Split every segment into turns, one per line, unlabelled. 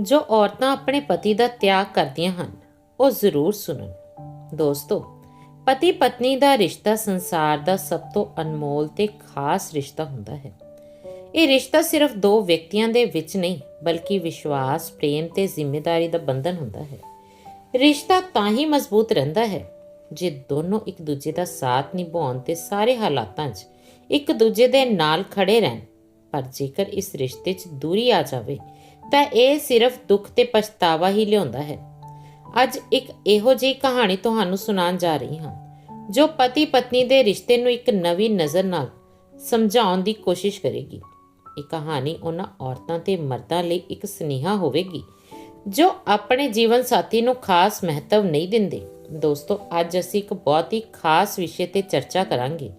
ਜੋ ਔਰਤਾਂ ਆਪਣੇ ਪਤੀ ਦਾ ਤਿਆਗ ਕਰਦੀਆਂ ਹਨ, ਉਹ ਜ਼ਰੂਰ ਸੁਣਨ। ਦੋਸਤੋ ਪਤੀ ਪਤਨੀ ਦਾ ਰਿਸ਼ਤਾ ਸੰਸਾਰ ਦਾ ਸਭ ਤੋਂ ਅਨਮੋਲ ਤੇ ਖਾਸ ਰਿਸ਼ਤਾ ਹੁੰਦਾ ਹੈ। ਇਹ ਰਿਸ਼ਤਾ ਸਿਰਫ ਦੋ ਵਿਅਕਤੀਆਂ ਦੇ ਵਿੱਚ ਨਹੀਂ, ਬਲਕਿ ਵਿਸ਼ਵਾਸ, ਪ੍ਰੇਮ ਤੇ ਜ਼ਿੰਮੇਵਾਰੀ ਦਾ ਬੰਧਨ ਹੁੰਦਾ ਹੈ। ਰਿਸ਼ਤਾ ਤਾਂ ਹੀ ਮਜ਼ਬੂਤ ਰਹਿੰਦਾ ਹੈ, ਜੇ ਦੋਨੋਂ ਇੱਕ ਦੂਜੇ ਦਾ ਸਾਥ ਨਿਭਾਉਣ ਤੇ ਸਾਰੇ ਹਾਲਾਤਾਂ 'ਚ ਇੱਕ ਦੂਜੇ ਦੇ ਨਾਲ ਖੜੇ ਰਹਿਣ। ਪਰ ਜੇਕਰ ਇਸ ਰਿਸ਼ਤੇ 'ਚ ਦੂਰੀ ਆ ਜਾਵੇ ਤਾਂ ਇਹ ਸਿਰਫ ਦੁੱਖ ਤੇ ਪਛਤਾਵਾ ਹੀ ਲਿਆਉਂਦਾ ਹੈ। ਅੱਜ ਇੱਕ ਇਹੋ ਜਿਹੀ ਕਹਾਣੀ ਤੁਹਾਨੂੰ ਸੁਣਾਉਣ ਜਾ ਰਹੀ ਹਾਂ, ਜੋ ਪਤੀ ਪਤਨੀ ਦੇ ਰਿਸ਼ਤੇ ਨੂੰ ਇੱਕ ਨਵੀਂ ਨਜ਼ਰ ਨਾਲ ਸਮਝਾਉਣ ਦੀ ਕੋਸ਼ਿਸ਼ ਕਰੇਗੀ। ਇਹ ਕਹਾਣੀ ਉਹਨਾਂ ਔਰਤਾਂ ਤੇ ਮਰਦਾਂ ਲਈ ਇੱਕ ਸੁਨੇਹਾ ਹੋਵੇਗੀ, ਜੋ ਆਪਣੇ ਜੀਵਨ ਸਾਥੀ ਨੂੰ ਖਾਸ ਮਹੱਤਵ ਨਹੀਂ ਦਿੰਦੇ। ਦੋਸਤੋ, ਅੱਜ ਅਸੀਂ ਇੱਕ ਬਹੁਤ ਹੀ ਖਾਸ ਵਿਸ਼ੇ ਤੇ ਚਰਚਾ ਕਰਾਂਗੇ,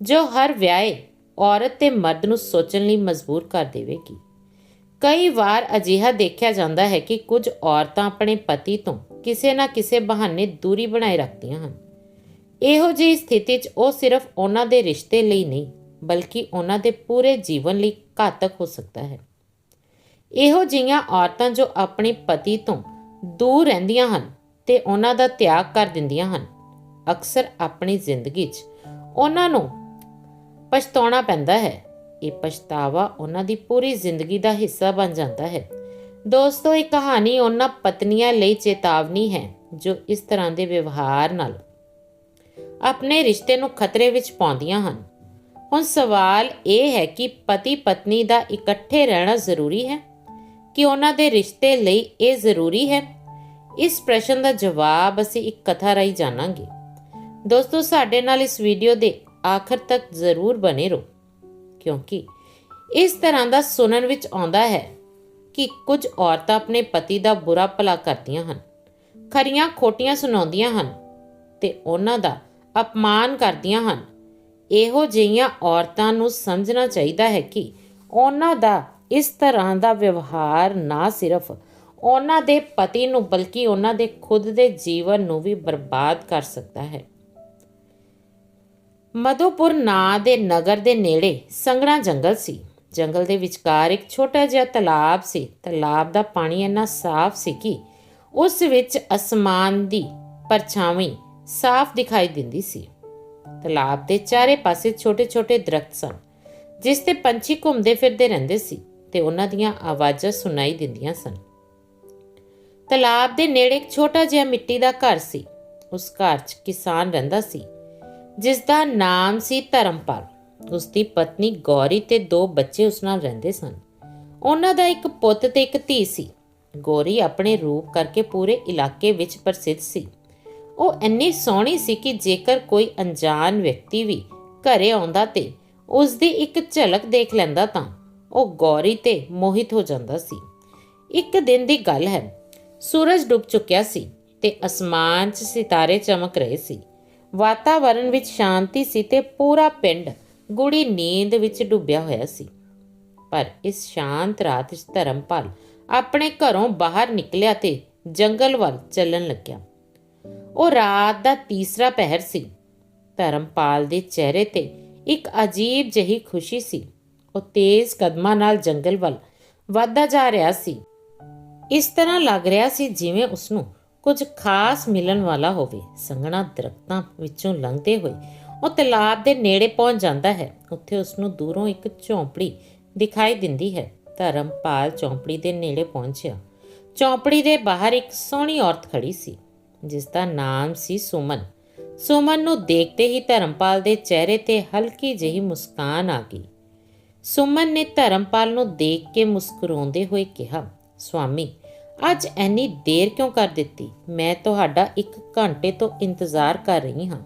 ਜੋ ਹਰ ਵਿਆਹੇ ਔਰਤ ਤੇ ਮਰਦ ਨੂੰ ਸੋਚਣ ਲਈ ਮਜਬੂਰ ਕਰ ਦੇਵੇਗੀ। ਕਈ ਵਾਰ ਅਜਿਹਾ ਦੇਖਿਆ ਜਾਂਦਾ ਹੈ ਕਿ ਕੁਝ ਔਰਤਾਂ ਆਪਣੇ ਪਤੀ ਤੋਂ ਕਿਸੇ ਨਾ ਕਿਸੇ ਬਹਾਨੇ ਦੂਰੀ ਬਣਾਏ ਰੱਖਦੀਆਂ ਹਨ। ਇਹੋ ਜਿਹੀ ਸਥਿਤੀ 'ਚ ਉਹ ਸਿਰਫ ਉਹਨਾਂ ਦੇ ਰਿਸ਼ਤੇ ਲਈ ਨਹੀਂ, ਬਲਕਿ ਉਹਨਾਂ ਦੇ ਪੂਰੇ ਜੀਵਨ ਲਈ ਘਾਤਕ ਹੋ ਸਕਦਾ ਹੈ। ਇਹੋ ਜਿਹੀਆਂ ਔਰਤਾਂ ਜੋ ਆਪਣੇ ਪਤੀ ਤੋਂ ਦੂਰ ਰਹਿੰਦੀਆਂ ਹਨ ਤੇ ਉਹਨਾਂ ਦਾ ਤਿਆਗ ਕਰ ਦਿੰਦੀਆਂ ਹਨ, ਅਕਸਰ ਆਪਣੀ ਜ਼ਿੰਦਗੀ 'ਚ ਉਹਨਾਂ ਨੂੰ ਪਛਤਾਉਣਾ ਪੈਂਦਾ ਹੈ। ਇਹ ਪਛਤਾਵਾ ਉਹਨਾਂ ਦੀ ਪੂਰੀ ਜ਼ਿੰਦਗੀ ਦਾ ਹਿੱਸਾ ਬਣ ਜਾਂਦਾ ਹੈ। ਦੋਸਤੋ, ਇਹ ਕਹਾਣੀ ਉਹਨਾਂ ਪਤਨੀਆਂ ਲਈ ਚੇਤਾਵਨੀ ਹੈ ਜੋ ਇਸ ਤਰ੍ਹਾਂ ਦੇ ਵਿਵਹਾਰ ਨਾਲ ਆਪਣੇ ਰਿਸ਼ਤੇ ਨੂੰ ਖਤਰੇ ਵਿੱਚ ਪਾਉਂਦੀਆਂ ਹਨ। ਹੁਣ ਸਵਾਲ ਇਹ ਹੈ ਕਿ ਪਤੀ ਪਤਨੀ ਦਾ ਇਕੱਠੇ ਰਹਿਣਾ ਜ਼ਰੂਰੀ ਹੈ? ਕਿ ਉਹਨਾਂ ਦੇ ਰਿਸ਼ਤੇ ਲਈ ਇਹ ਜ਼ਰੂਰੀ ਹੈ? ਇਸ ਪ੍ਰਸ਼ਨ ਦਾ ਜਵਾਬ ਅਸੀਂ ਇੱਕ ਕਥਾ ਰਾਹੀਂ ਜਾਣਾਂਗੇ। ਦੋਸਤੋ, ਸਾਡੇ ਨਾਲ ਇਸ ਵੀਡੀਓ ਦੇ ਆਖਰ ਤੱਕ ਜ਼ਰੂਰ ਬਣੇ ਰਹੋ। ਕਿਉਂਕਿ ਇਸ ਤਰ੍ਹਾਂ ਦਾ ਸੁਣਨ ਵਿੱਚ ਆਉਂਦਾ ਹੈ ਕਿ ਕੁਝ ਔਰਤਾਂ ਆਪਣੇ ਪਤੀ ਦਾ ਬੁਰਾ ਭਲਾ ਕਰਦੀਆਂ ਹਨ, ਖਰੀਆਂ ਖੋਟੀਆਂ ਸੁਣਾਉਂਦੀਆਂ ਹਨ ਤੇ ਉਹਨਾਂ ਦਾ ਅਪਮਾਨ ਕਰਦੀਆਂ ਹਨ। ਇਹੋ ਜਿਹੀਆਂ ਔਰਤਾਂ ਨੂੰ ਸਮਝਣਾ ਚਾਹੀਦਾ ਹੈ ਕਿ ਉਹਨਾਂ ਦਾ ਇਸ ਤਰ੍ਹਾਂ ਦਾ ਵਿਵਹਾਰ ਨਾ ਸਿਰਫ ਉਹਨਾਂ ਦੇ ਪਤੀ ਨੂੰ, ਬਲਕਿ ਉਹਨਾਂ ਦੇ ਖੁਦ ਦੇ ਜੀਵਨ ਨੂੰ ਵੀ ਬਰਬਾਦ ਕਰ ਸਕਦਾ ਹੈ। ਮਧੋਪੁਰ ਨਾਂ ਦੇ ਨਗਰ ਦੇ ਨੇੜੇ ਸੰਘਣਾ ਜੰਗਲ ਸੀ। ਜੰਗਲ ਦੇ ਵਿਚਕਾਰ ਇੱਕ ਛੋਟਾ ਜਿਹਾ ਤਲਾਬ ਸੀ। ਤਲਾਬ ਦਾ ਪਾਣੀ ਇੰਨਾ ਸਾਫ਼ ਸੀ ਕਿ ਉਸ ਵਿੱਚ ਅਸਮਾਨ ਦੀ ਪਰਛਾਵੀਂ ਸਾਫ਼ ਦਿਖਾਈ ਦਿੰਦੀ ਸੀ। ਤਲਾਬ ਦੇ ਚਾਰੇ ਪਾਸੇ ਛੋਟੇ-ਛੋਟੇ ਦਰਖਤ ਸਨ, ਜਿਸ ਤੇ ਪੰਛੀ ਘੁੰਮਦੇ ਫਿਰਦੇ ਰਹਿੰਦੇ ਸੀ ਤੇ ਉਹਨਾਂ ਦੀਆਂ ਆਵਾਜ਼ਾਂ ਸੁਣਾਈ ਦਿੰਦੀਆਂ ਸਨ। ਤਲਾਬ ਦੇ ਨੇੜੇ ਇੱਕ ਛੋਟਾ ਜਿਹਾ ਮਿੱਟੀ ਦਾ ਘਰ ਸੀ। ਉਸ ਘਰ 'ਚ ਕਿਸਾਨ ਰਹਿੰਦਾ ਸੀ। ਜਿਸ ਦਾ ਨਾਮ ਸੀ ਧਰਮਪਾਲ। ਉਸ ਦੀ ਪਤਨੀ ਗੌਰੀ ਤੇ ਦੋ ਬੱਚੇ ਉਸ ਨਾਲ ਰਹਿੰਦੇ ਸਨ। ਉਹਨਾਂ ਦਾ ਇੱਕ ਪੁੱਤ ਤੇ ਇੱਕ ਧੀ ਸੀ। ਗੌਰੀ ਆਪਣੇ ਰੂਪ ਕਰਕੇ ਪੂਰੇ ਇਲਾਕੇ ਵਿੱਚ ਪ੍ਰਸਿੱਧ ਸੀ। ਉਹ ਇੰਨੀ ਸੋਹਣੀ ਸੀ ਕਿ ਜੇਕਰ ਕੋਈ ਅਣਜਾਣ ਵਿਅਕਤੀ ਵੀ ਘਰੇ ਆਉਂਦਾ ਤੇ ਉਸ ਦੀ ਇੱਕ ਝਲਕ ਦੇਖ ਲੈਂਦਾ ਤਾਂ ਉਹ ਗੌਰੀ ਤੇ ਮੋਹਿਤ ਹੋ ਜਾਂਦਾ ਸੀ। ਇੱਕ ਦਿਨ ਦੀ ਗੱਲ ਹੈ। ਸੂਰਜ ਡੁੱਬ ਚੁੱਕਿਆ ਸੀ ਤੇ ਅਸਮਾਨ 'ਚ ਸਿਤਾਰੇ ਚਮਕ ਰਹੇ ਸੀ। ਵਾਤਾਵਰਣ ਵਿੱਚ ਸ਼ਾਂਤੀ ਸੀ ਤੇ ਪੂਰਾ ਪਿੰਡ ਗੂੜੀ ਨੀਂਦ ਵਿੱਚ ਡੁੱਬਿਆ ਹੋਇਆ ਸੀ। ਪਰ ਇਸ ਸ਼ਾਂਤ ਰਾਤ ਵਿੱਚ ਧਰਮਪਾਲ ਆਪਣੇ ਘਰੋਂ ਬਾਹਰ ਨਿਕਲਿਆ ਤੇ ਜੰਗਲ ਵੱਲ ਚੱਲਣ ਲੱਗਿਆ। ਉਹ ਰਾਤ ਦਾ ਤੀਸਰਾ ਪਹਿਰ ਸੀ। ਧਰਮਪਾਲ ਦੇ ਚਿਹਰੇ ਤੇ ਇੱਕ ਅਜੀਬ ਜਿਹੀ ਖੁਸ਼ੀ ਸੀ। ਉਹ ਤੇਜ਼ ਕਦਮਾਂ ਨਾਲ ਜੰਗਲ ਵੱਲ ਵੱਧਦਾ ਜਾ ਰਿਹਾ ਸੀ। ਇਸ ਤਰ੍ਹਾਂ ਲੱਗ ਰਿਹਾ ਸੀ ਜਿਵੇਂ ਉਸ ਨੂੰ ਕੁਝ ਖਾਸ ਮਿਲਣ ਵਾਲਾ ਹੋਵੇ, ਸੰਘਣਾ ਦਰਖਤਾਂ ਵਿੱਚੋਂ ਲੰਘਦੇ ਹੋਏ, ਉਹ ਤਲਾਬ ਦੇ ਨੇੜੇ ਪਹੁੰਚ ਜਾਂਦਾ ਹੈ। ਉੱਥੇ ਉਸ ਨੂੰ ਦੂਰੋਂ ਇੱਕ ਝੌਂਪੜੀ ਦਿਖਾਈ ਦਿੰਦੀ ਹੈ। ਧਰਮਪਾਲ ਝੌਂਪੜੀ ਦੇ ਨੇੜੇ ਪਹੁੰਚਿਆ। ਝੌਂਪੜੀ ਦੇ ਬਾਹਰ ਇੱਕ ਸੋਹਣੀ ਔਰਤ ਖੜੀ ਸੀ, ਜਿਸ ਦਾ ਨਾਮ ਸੀ ਸੁਮਨ। ਸੁਮਨ ਨੂੰ ਦੇਖਦੇ ਹੀ ਧਰਮਪਾਲ ਦੇ ਚਿਹਰੇ ਤੇ ਹਲਕੀ ਜਿਹੀ ਮੁਸਕਾਨ ਆ ਗਈ। ਸੁਮਨ ਨੇ ਧਰਮਪਾਲ ਨੂੰ ਦੇਖ ਕੇ ਮੁਸਕਰਾਉਂਦੇ ਹੋਏ ਕਿਹਾ, ਸਵਾਮੀ ਅੱਜ ਐਨੀ ਦੇਰ ਕਿਉਂ ਕਰ ਦਿੱਤੀ? ਮੈਂ ਤੁਹਾਡਾ ਇੱਕ ਘੰਟੇ ਤੋਂ ਇੰਤਜ਼ਾਰ ਕਰ ਰਹੀ ਹਾਂ।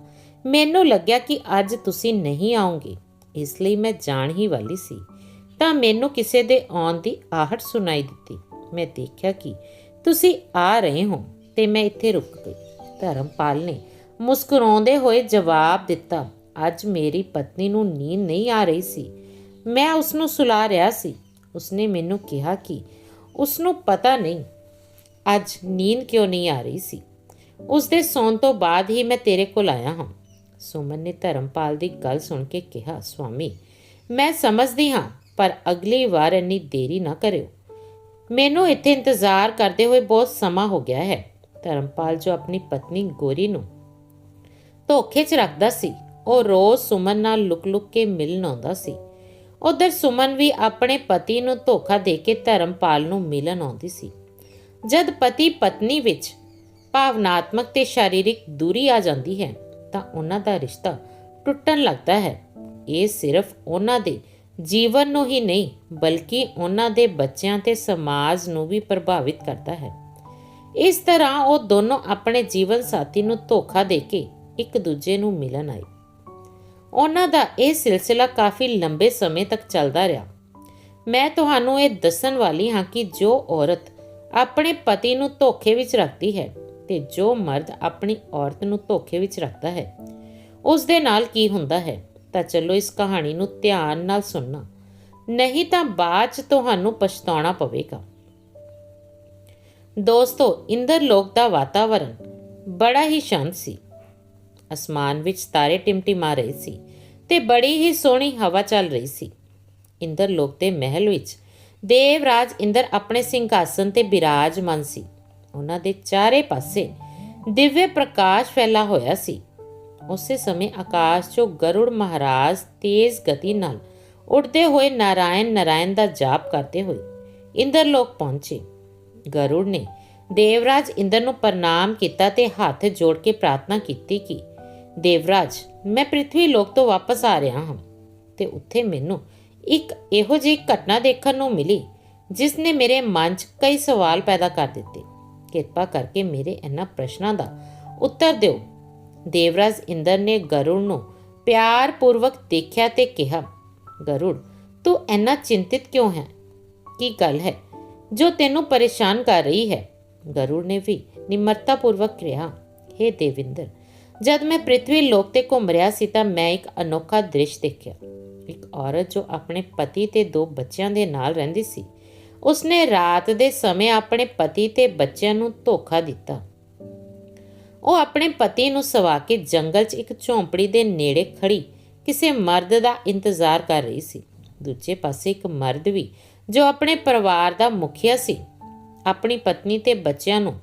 ਮੈਨੂੰ ਲੱਗਿਆ ਕਿ ਅੱਜ ਤੁਸੀਂ ਨਹੀਂ ਆਉਂਗੇ। ਇਸ ਲਈ ਮੈਂ ਜਾਣ ਹੀ ਵਾਲੀ ਸੀ। ਤਾਂ ਮੈਨੂੰ ਕਿਸੇ ਦੇ ਆਉਣ ਦੀ ਆਹਟ ਸੁਣਾਈ ਦਿੱਤੀ। ਮੈਂ ਦੇਖਿਆ ਕਿ ਤੁਸੀਂ ਆ ਰਹੇ ਹੋ ਤੇ ਮੈਂ ਇੱਥੇ ਰੁਕ ਗਈ। ਧਰਮਪਾਲ ਨੇ ਮੁਸਕਰਾਉਂਦੇ ਹੋਏ ਜਵਾਬ ਦਿੱਤਾ, ਅੱਜ ਮੇਰੀ ਪਤਨੀ ਨੂੰ ਨੀਂਦ ਨਹੀਂ ਆ ਰਹੀ ਸੀ। ਮੈਂ ਉਸ ਨੂੰ ਸੁਲਾ ਰਿਹਾ ਸੀ। ਉਸਨੇ ਮੈਨੂੰ ਕਿਹਾ ਕਿ ਉਸ ਨੂੰ ਪਤਾ ਨਹੀਂ ਅੱਜ ਨੀਂਦ ਕਿਉਂ ਨਹੀਂ ਆ ਰਹੀ ਸੀ? ਉਸ ਦੇ ਸੌਣ ਤੋਂ ਬਾਅਦ ਹੀ ਮੈਂ ਤੇਰੇ ਕੋਲ ਆਇਆ ਹਾਂ। ਸੁਮਨ ਨੇ ਧਰਮਪਾਲ ਦੀ ਗੱਲ ਸੁਣ ਕੇ ਕਿਹਾ, ਸਵਾਮੀ, ਮੈਂ ਸਮਝਦੀ ਹਾਂ, ਪਰ ਅਗਲੀ ਵਾਰ ਇੰਨੀ ਦੇਰੀ ਨਾ ਕਰਿਓ। ਮੈਨੂੰ ਇੱਥੇ ਇੰਤਜ਼ਾਰ ਕਰਦੇ ਹੋਏ ਬਹੁਤ ਸਮਾਂ ਹੋ ਗਿਆ ਹੈ। ਧਰਮਪਾਲ ਜੋ ਆਪਣੀ ਪਤਨੀ ਗੋਰੀ ਨੂੰ ਧੋਖੇ 'ਚ ਰੱਖਦਾ ਸੀ, ਉਹ ਰੋਜ਼ ਸੁਮਨ ਨਾਲ ਲੁਕ-ਲੁਕ ਕੇ ਮਿਲਣ ਆਉਂਦਾ ਸੀ। ਉਧਰ ਸੁਮਨ ਵੀ ਆਪਣੇ ਪਤੀ ਨੂੰ ਧੋਖਾ ਦੇ ਕੇ ਧਰਮਪਾਲ ਨੂੰ ਮਿਲਣ ਆਉਂਦੀ ਸੀ। ਜਦ ਪਤੀ ਪਤਨੀ ਵਿੱਚ ਭਾਵਨਾਤਮਕ ਤੇ ਸਰੀਰਕ ਦੂਰੀ ਆ ਜਾਂਦੀ ਹੈ, ਤਾਂ ਉਹਨਾਂ ਦਾ ਰਿਸ਼ਤਾ ਟੁੱਟਣ ਲੱਗਦਾ ਹੈ। ਇਹ ਸਿਰਫ ਉਹਨਾਂ ਦੇ ਜੀਵਨ ਨੂੰ ਹੀ ਨਹੀਂ, ਬਲਕਿ ਉਹਨਾਂ ਦੇ ਬੱਚਿਆਂ ਤੇ ਸਮਾਜ ਨੂੰ ਵੀ ਪ੍ਰਭਾਵਿਤ ਕਰਦਾ ਹੈ। ਇਸ ਤਰ੍ਹਾਂ ਉਹ ਦੋਨੋਂ ਆਪਣੇ ਜੀਵਨ ਸਾਥੀ ਨੂੰ ਧੋਖਾ ਦੇ ਕੇ ਇੱਕ ਦੂਜੇ ਨੂੰ ਮਿਲਣ ਆਏ। ਉਹਨਾਂ ਦਾ ਇਹ ਸਿਲਸਿਲਾ ਕਾਫੀ ਲੰਬੇ ਸਮੇਂ ਤੱਕ ਚੱਲਦਾ ਰਿਹਾ। ਮੈਂ ਤੁਹਾਨੂੰ ਇਹ ਦੱਸਣ ਵਾਲੀ ਹਾਂ ਕਿ ਜੋ ਔਰਤ ਆਪਣੇ ਪਤੀ ਨੂੰ ਧੋਖੇ ਵਿੱਚ ਰੱਖਦੀ ਹੈ ਤੇ ਜੋ ਮਰਦ ਆਪਣੀ ਔਰਤ ਨੂੰ ਧੋਖੇ ਵਿੱਚ ਰੱਖਦਾ ਹੈ ਉਸ ਦੇ ਨਾਲ ਕੀ ਹੁੰਦਾ ਹੈ? ਤਾਂ ਚਲੋ ਇਸ ਕਹਾਣੀ ਨੂੰ ਧਿਆਨ ਨਾਲ ਸੁਣਨਾ। ਨਹੀਂ ਤਾਂ ਬਾਅਦ ਚ ਤੁਹਾਨੂੰ ਪਛਤਾਉਣਾ ਪਵੇਗਾ। ਦੋਸਤੋ ਇੰਦਰ ਲੋਕ ਦਾ ਵਾਤਾਵਰਣ ਬੜਾ ਹੀ ਸ਼ਾਂਤ ਸੀ। ਅਸਮਾਨ ਵਿੱਚ ਤਾਰੇ ਟਿਮਟਿਮਾ ਰਹੇ ਸੀ ਤੇ ਬੜੀ ਹੀ ਸੋਹਣੀ ਹਵਾ ਚੱਲ ਰਹੀ ਸੀ। ਇੰਦਰ ਲੋਕ ਦੇ ਮਹਿਲ ਵਿੱਚ ਦੇਵਰਾਜ ਇੰਦਰ ਆਪਣੇ ਸਿੰਘਾਸਨ ਤੇ ਬਿਰਾਜਮਾਨ ਸੀ। ਉਹਨਾਂ ਦੇ ਚਾਰੇ ਪਾਸੇ ਦਿਵਯ ਪ੍ਰਕਾਸ਼ ਫੈਲਾ ਹੋਇਆ ਸੀ। ਉਸੇ ਸਮੇਂ ਆਕਾਸ਼ 'ਚੋਂ ਗਰੁੜ ਮਹਾਰਾਜ ਤੇਜ਼ ਗਤੀ ਨਾਲ ਉੱਡਦੇ ਹੋਏ ਨਾਰਾਇਣ ਨਾਰਾਇਣ ਦਾ ਜਾਪ ਕਰਦੇ ਹੋਏ ਇੰਦਰ ਲੋਕ ਪਹੁੰਚੇ। ਗਰੁੜ ਨੇ ਦੇਵਰਾਜ ਇੰਦਰ ਨੂੰ ਪ੍ਰਣਾਮ ਕੀਤਾ ਤੇ ਹੱਥ ਜੋੜ ਕੇ ਪ੍ਰਾਰਥਨਾ ਕੀਤੀ ਕਿ, ਦੇਵਰਾਜ, ਮੈਂ ਪ੍ਰਿਥਵੀ ਲੋਕ ਤੋਂ ਵਾਪਸ ਆ ਰਿਹਾ ਹਾਂ ਤੇ ਉੱਥੇ ਮੈਨੂੰ ਇੱਕ ਇਹੋ ਜਿਹੀ ਘਟਨਾ ਦੇਖਣ ਨੂੰ ਮਿਲੀ, ਜਿਸ ਨੇ ਮੇਰੇ ਮਨ 'ਚ ਕਈ ਸਵਾਲ ਪੈਦਾ ਕਰ ਦਿੱਤੇ। ਕਿਰਪਾ ਕਰਕੇ ਮੇਰੇ ਇਹਨਾਂ ਪ੍ਰਸ਼ਨਾਂ ਦਾ ਉੱਤਰ ਦਿਓ। ਦੇਵਰਾਜ ਇੰਦਰ ਨੇ ਗਰੁੜ ਨੂੰ ਪਿਆਰ ਪੂਰਵਕ ਦੇਖਿਆ ਤੇ ਕਿਹਾ, ਗਰੁੜ, ਤੂੰ ਇੰਨਾ ਚਿੰਤਿਤ ਕਿਉਂ ਹੈ? ਕੀ ਗੱਲ ਹੈ ਜੋ ਤੈਨੂੰ ਪਰੇਸ਼ਾਨ ਕਰ ਰਹੀ ਹੈ? ਗਰੁੜ ਨੇ ਵੀ ਨਿਮਰਤਾ ਪੂਰਵਕ ਕਿਹਾ हे ਦੇਵਿੰਦਰ, ਜਦ ਮੈਂ ਪ੍ਰਿਥਵੀ ਲੋਕ ਤੇ ਘੁੰਮ ਰਿਹਾ ਸੀ ਤਾਂ ਮੈਂ ਇੱਕ ਅਨੋਖਾ ਦ੍ਰਿਸ਼ ਦੇਖਿਆ। ਇੱਕ ਔਰਤ ਜੋ ਆਪਣੇ ਪਤੀ ਤੇ ਦੋ ਬੱਚਿਆਂ ਦੇ ਨਾਲ ਰਹਿੰਦੀ ਸੀ। ਉਸਨੇ ਰਾਤ ਦੇ ਸਮੇਂ ਆਪਣੇ ਪਤੀ ਤੇ ਬੱਚਿਆਂ ਨੂੰ ਧੋਖਾ ਦਿੱਤਾ। ਉਹ ਆਪਣੇ ਪਤੀ ਨੂੰ ਸਵਾ ਕੇ ਜੰਗਲ 'ਚ ਇੱਕ ਝੌਂਪੜੀ ਦੇ ਨੇੜੇ ਖੜੀ ਕਿਸੇ ਮਰਦ ਦਾ ਇੰਤਜ਼ਾਰ ਕਰ ਰਹੀ ਸੀ। ਦੂਜੇ ਪਾਸੇ ਇੱਕ ਮਰਦ ਵੀ, ਜੋ ਆਪਣੇ ਪਰਿਵਾਰ ਦਾ ਮੁਖੀਆ ਸੀ, ਆਪਣੀ ਪਤਨੀ ਤੇ ਬੱਚਿਆਂ ਨੂੰ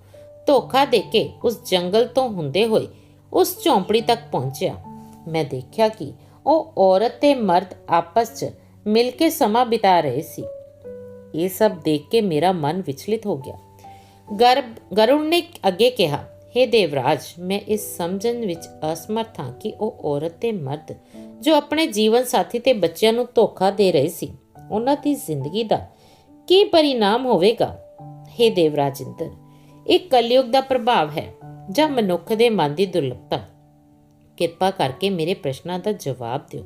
ਧੋਖਾ ਦੇ ਕੇ ਉਸ ਜੰਗਲ ਤੋਂ ਹੁੰਦੇ ਹੋਏ ਉਸ ਝੌਂਪੜੀ ਤੱਕ ਪਹੁੰਚਿਆ। ਮੈਂ ਦੇਖਿਆ ਕਿ ਉਹ ਔਰਤ ਤੇ ਮਰਦ ਆਪਸ 'ਚ ਮਿਲ ਕੇ ਸਮਾਂ ਬਿਤਾ ਰਹੇ ਸੀ। ਇਹ ਸਭ ਦੇਖ ਕੇ ਮੇਰਾ ਮਨ ਵਿਚਲਿਤ ਹੋ ਗਿਆ। ਗਰਭ ਗਰੁਣ ਨੇ ਅੱਗੇ ਕਿਹਾ हे ਦੇਵਰਾਜ, ਮੈਂ ਇਸ ਸਮਝਣ ਵਿੱਚ ਅਸਮਰਥ ਹਾਂ ਕਿ ਉਹ ਔਰਤ ਤੇ ਮਰਦ ਜੋ ਆਪਣੇ ਜੀਵਨ ਸਾਥੀ ਤੇ ਬੱਚਿਆਂ ਨੂੰ ਧੋਖਾ ਦੇ ਰਹੇ ਸੀ, ਉਹਨਾਂ ਦੀ ਜ਼ਿੰਦਗੀ ਦਾ ਕੀ ਪਰਿਣਾਮ ਹੋਵੇਗਾ? हे ਦੇਵਰਾਜ ਇੰਦਰ, ਇਹ ਕਲਯੁਗ ਦਾ ਪ੍ਰਭਾਵ ਹੈ ਜਾਂ ਮਨੁੱਖ ਦੇ ਮਨ ਦੀ ਦੁਰਲਭਤਾ? ਕਿਰਪਾ ਕਰਕੇ ਮੇਰੇ ਪ੍ਰਸ਼ਨਾਂ ਦਾ ਜਵਾਬ ਦਿਓ।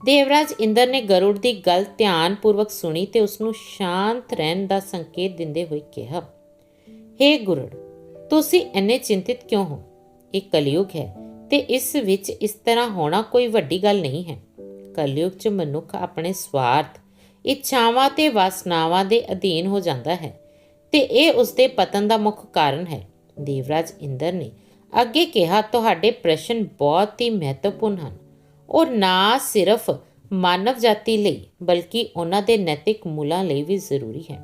ਦੇਵਰਾਜ ਇੰਦਰ ਨੇ ਗਰੁੜ ਦੀ ਗੱਲ ਧਿਆਨਪੂਰਵਕ ਸੁਣੀ ਤੇ ਉਸ ਨੂੰ ਸ਼ਾਂਤ ਰਹਿਣ ਦਾ ਸੰਕੇਤ ਦਿੰਦੇ ਹੋਏ ਕਿਹਾ हे ਗੁਰੜ, ਤੁਸੀਂ ਇੰਨੇ ਚਿੰਤਿਤ ਕਿਉਂ ਹੋ? ਇਹ ਕਲਯੁਗ ਹੈ ਤੇ ਇਸ ਵਿੱਚ ਇਸ ਤਰ੍ਹਾਂ ਹੋਣਾ ਕੋਈ ਵੱਡੀ ਗੱਲ ਨਹੀਂ ਹੈ। ਕਲਯੁਗ 'ਚ ਮਨੁੱਖ ਆਪਣੇ ਸਵਾਰਥ, ਇੱਛਾਵਾਂ ਤੇ ਵਾਸਨਾਵਾਂ ਦੇ ਅਧੀਨ ਹੋ ਜਾਂਦਾ ਹੈ ਤੇ ਇਹ ਉਸ ਦੇ ਪਤਨ ਦਾ ਮੁੱਖ ਕਾਰਨ ਹੈ। ਦੇਵਰਾਜ ਇੰਦਰ ਨੇ ਅੱਗੇ ਕਿਹਾ, ਤੁਹਾਡੇ ਪ੍ਰਸ਼ਨ ਬਹੁਤ ਹੀ ਮਹੱਤਵਪੂਰਨ ਹਨ। ਉਹ ਨਾ ਸਿਰਫ ਮਾਨਵ ਜਾਤੀ ਲਈ, ਬਲਕਿ ਉਹਨਾਂ ਦੇ ਨੈਤਿਕ ਮੁੱਲਾਂ ਲਈ ਵੀ ਜ਼ਰੂਰੀ ਹੈ।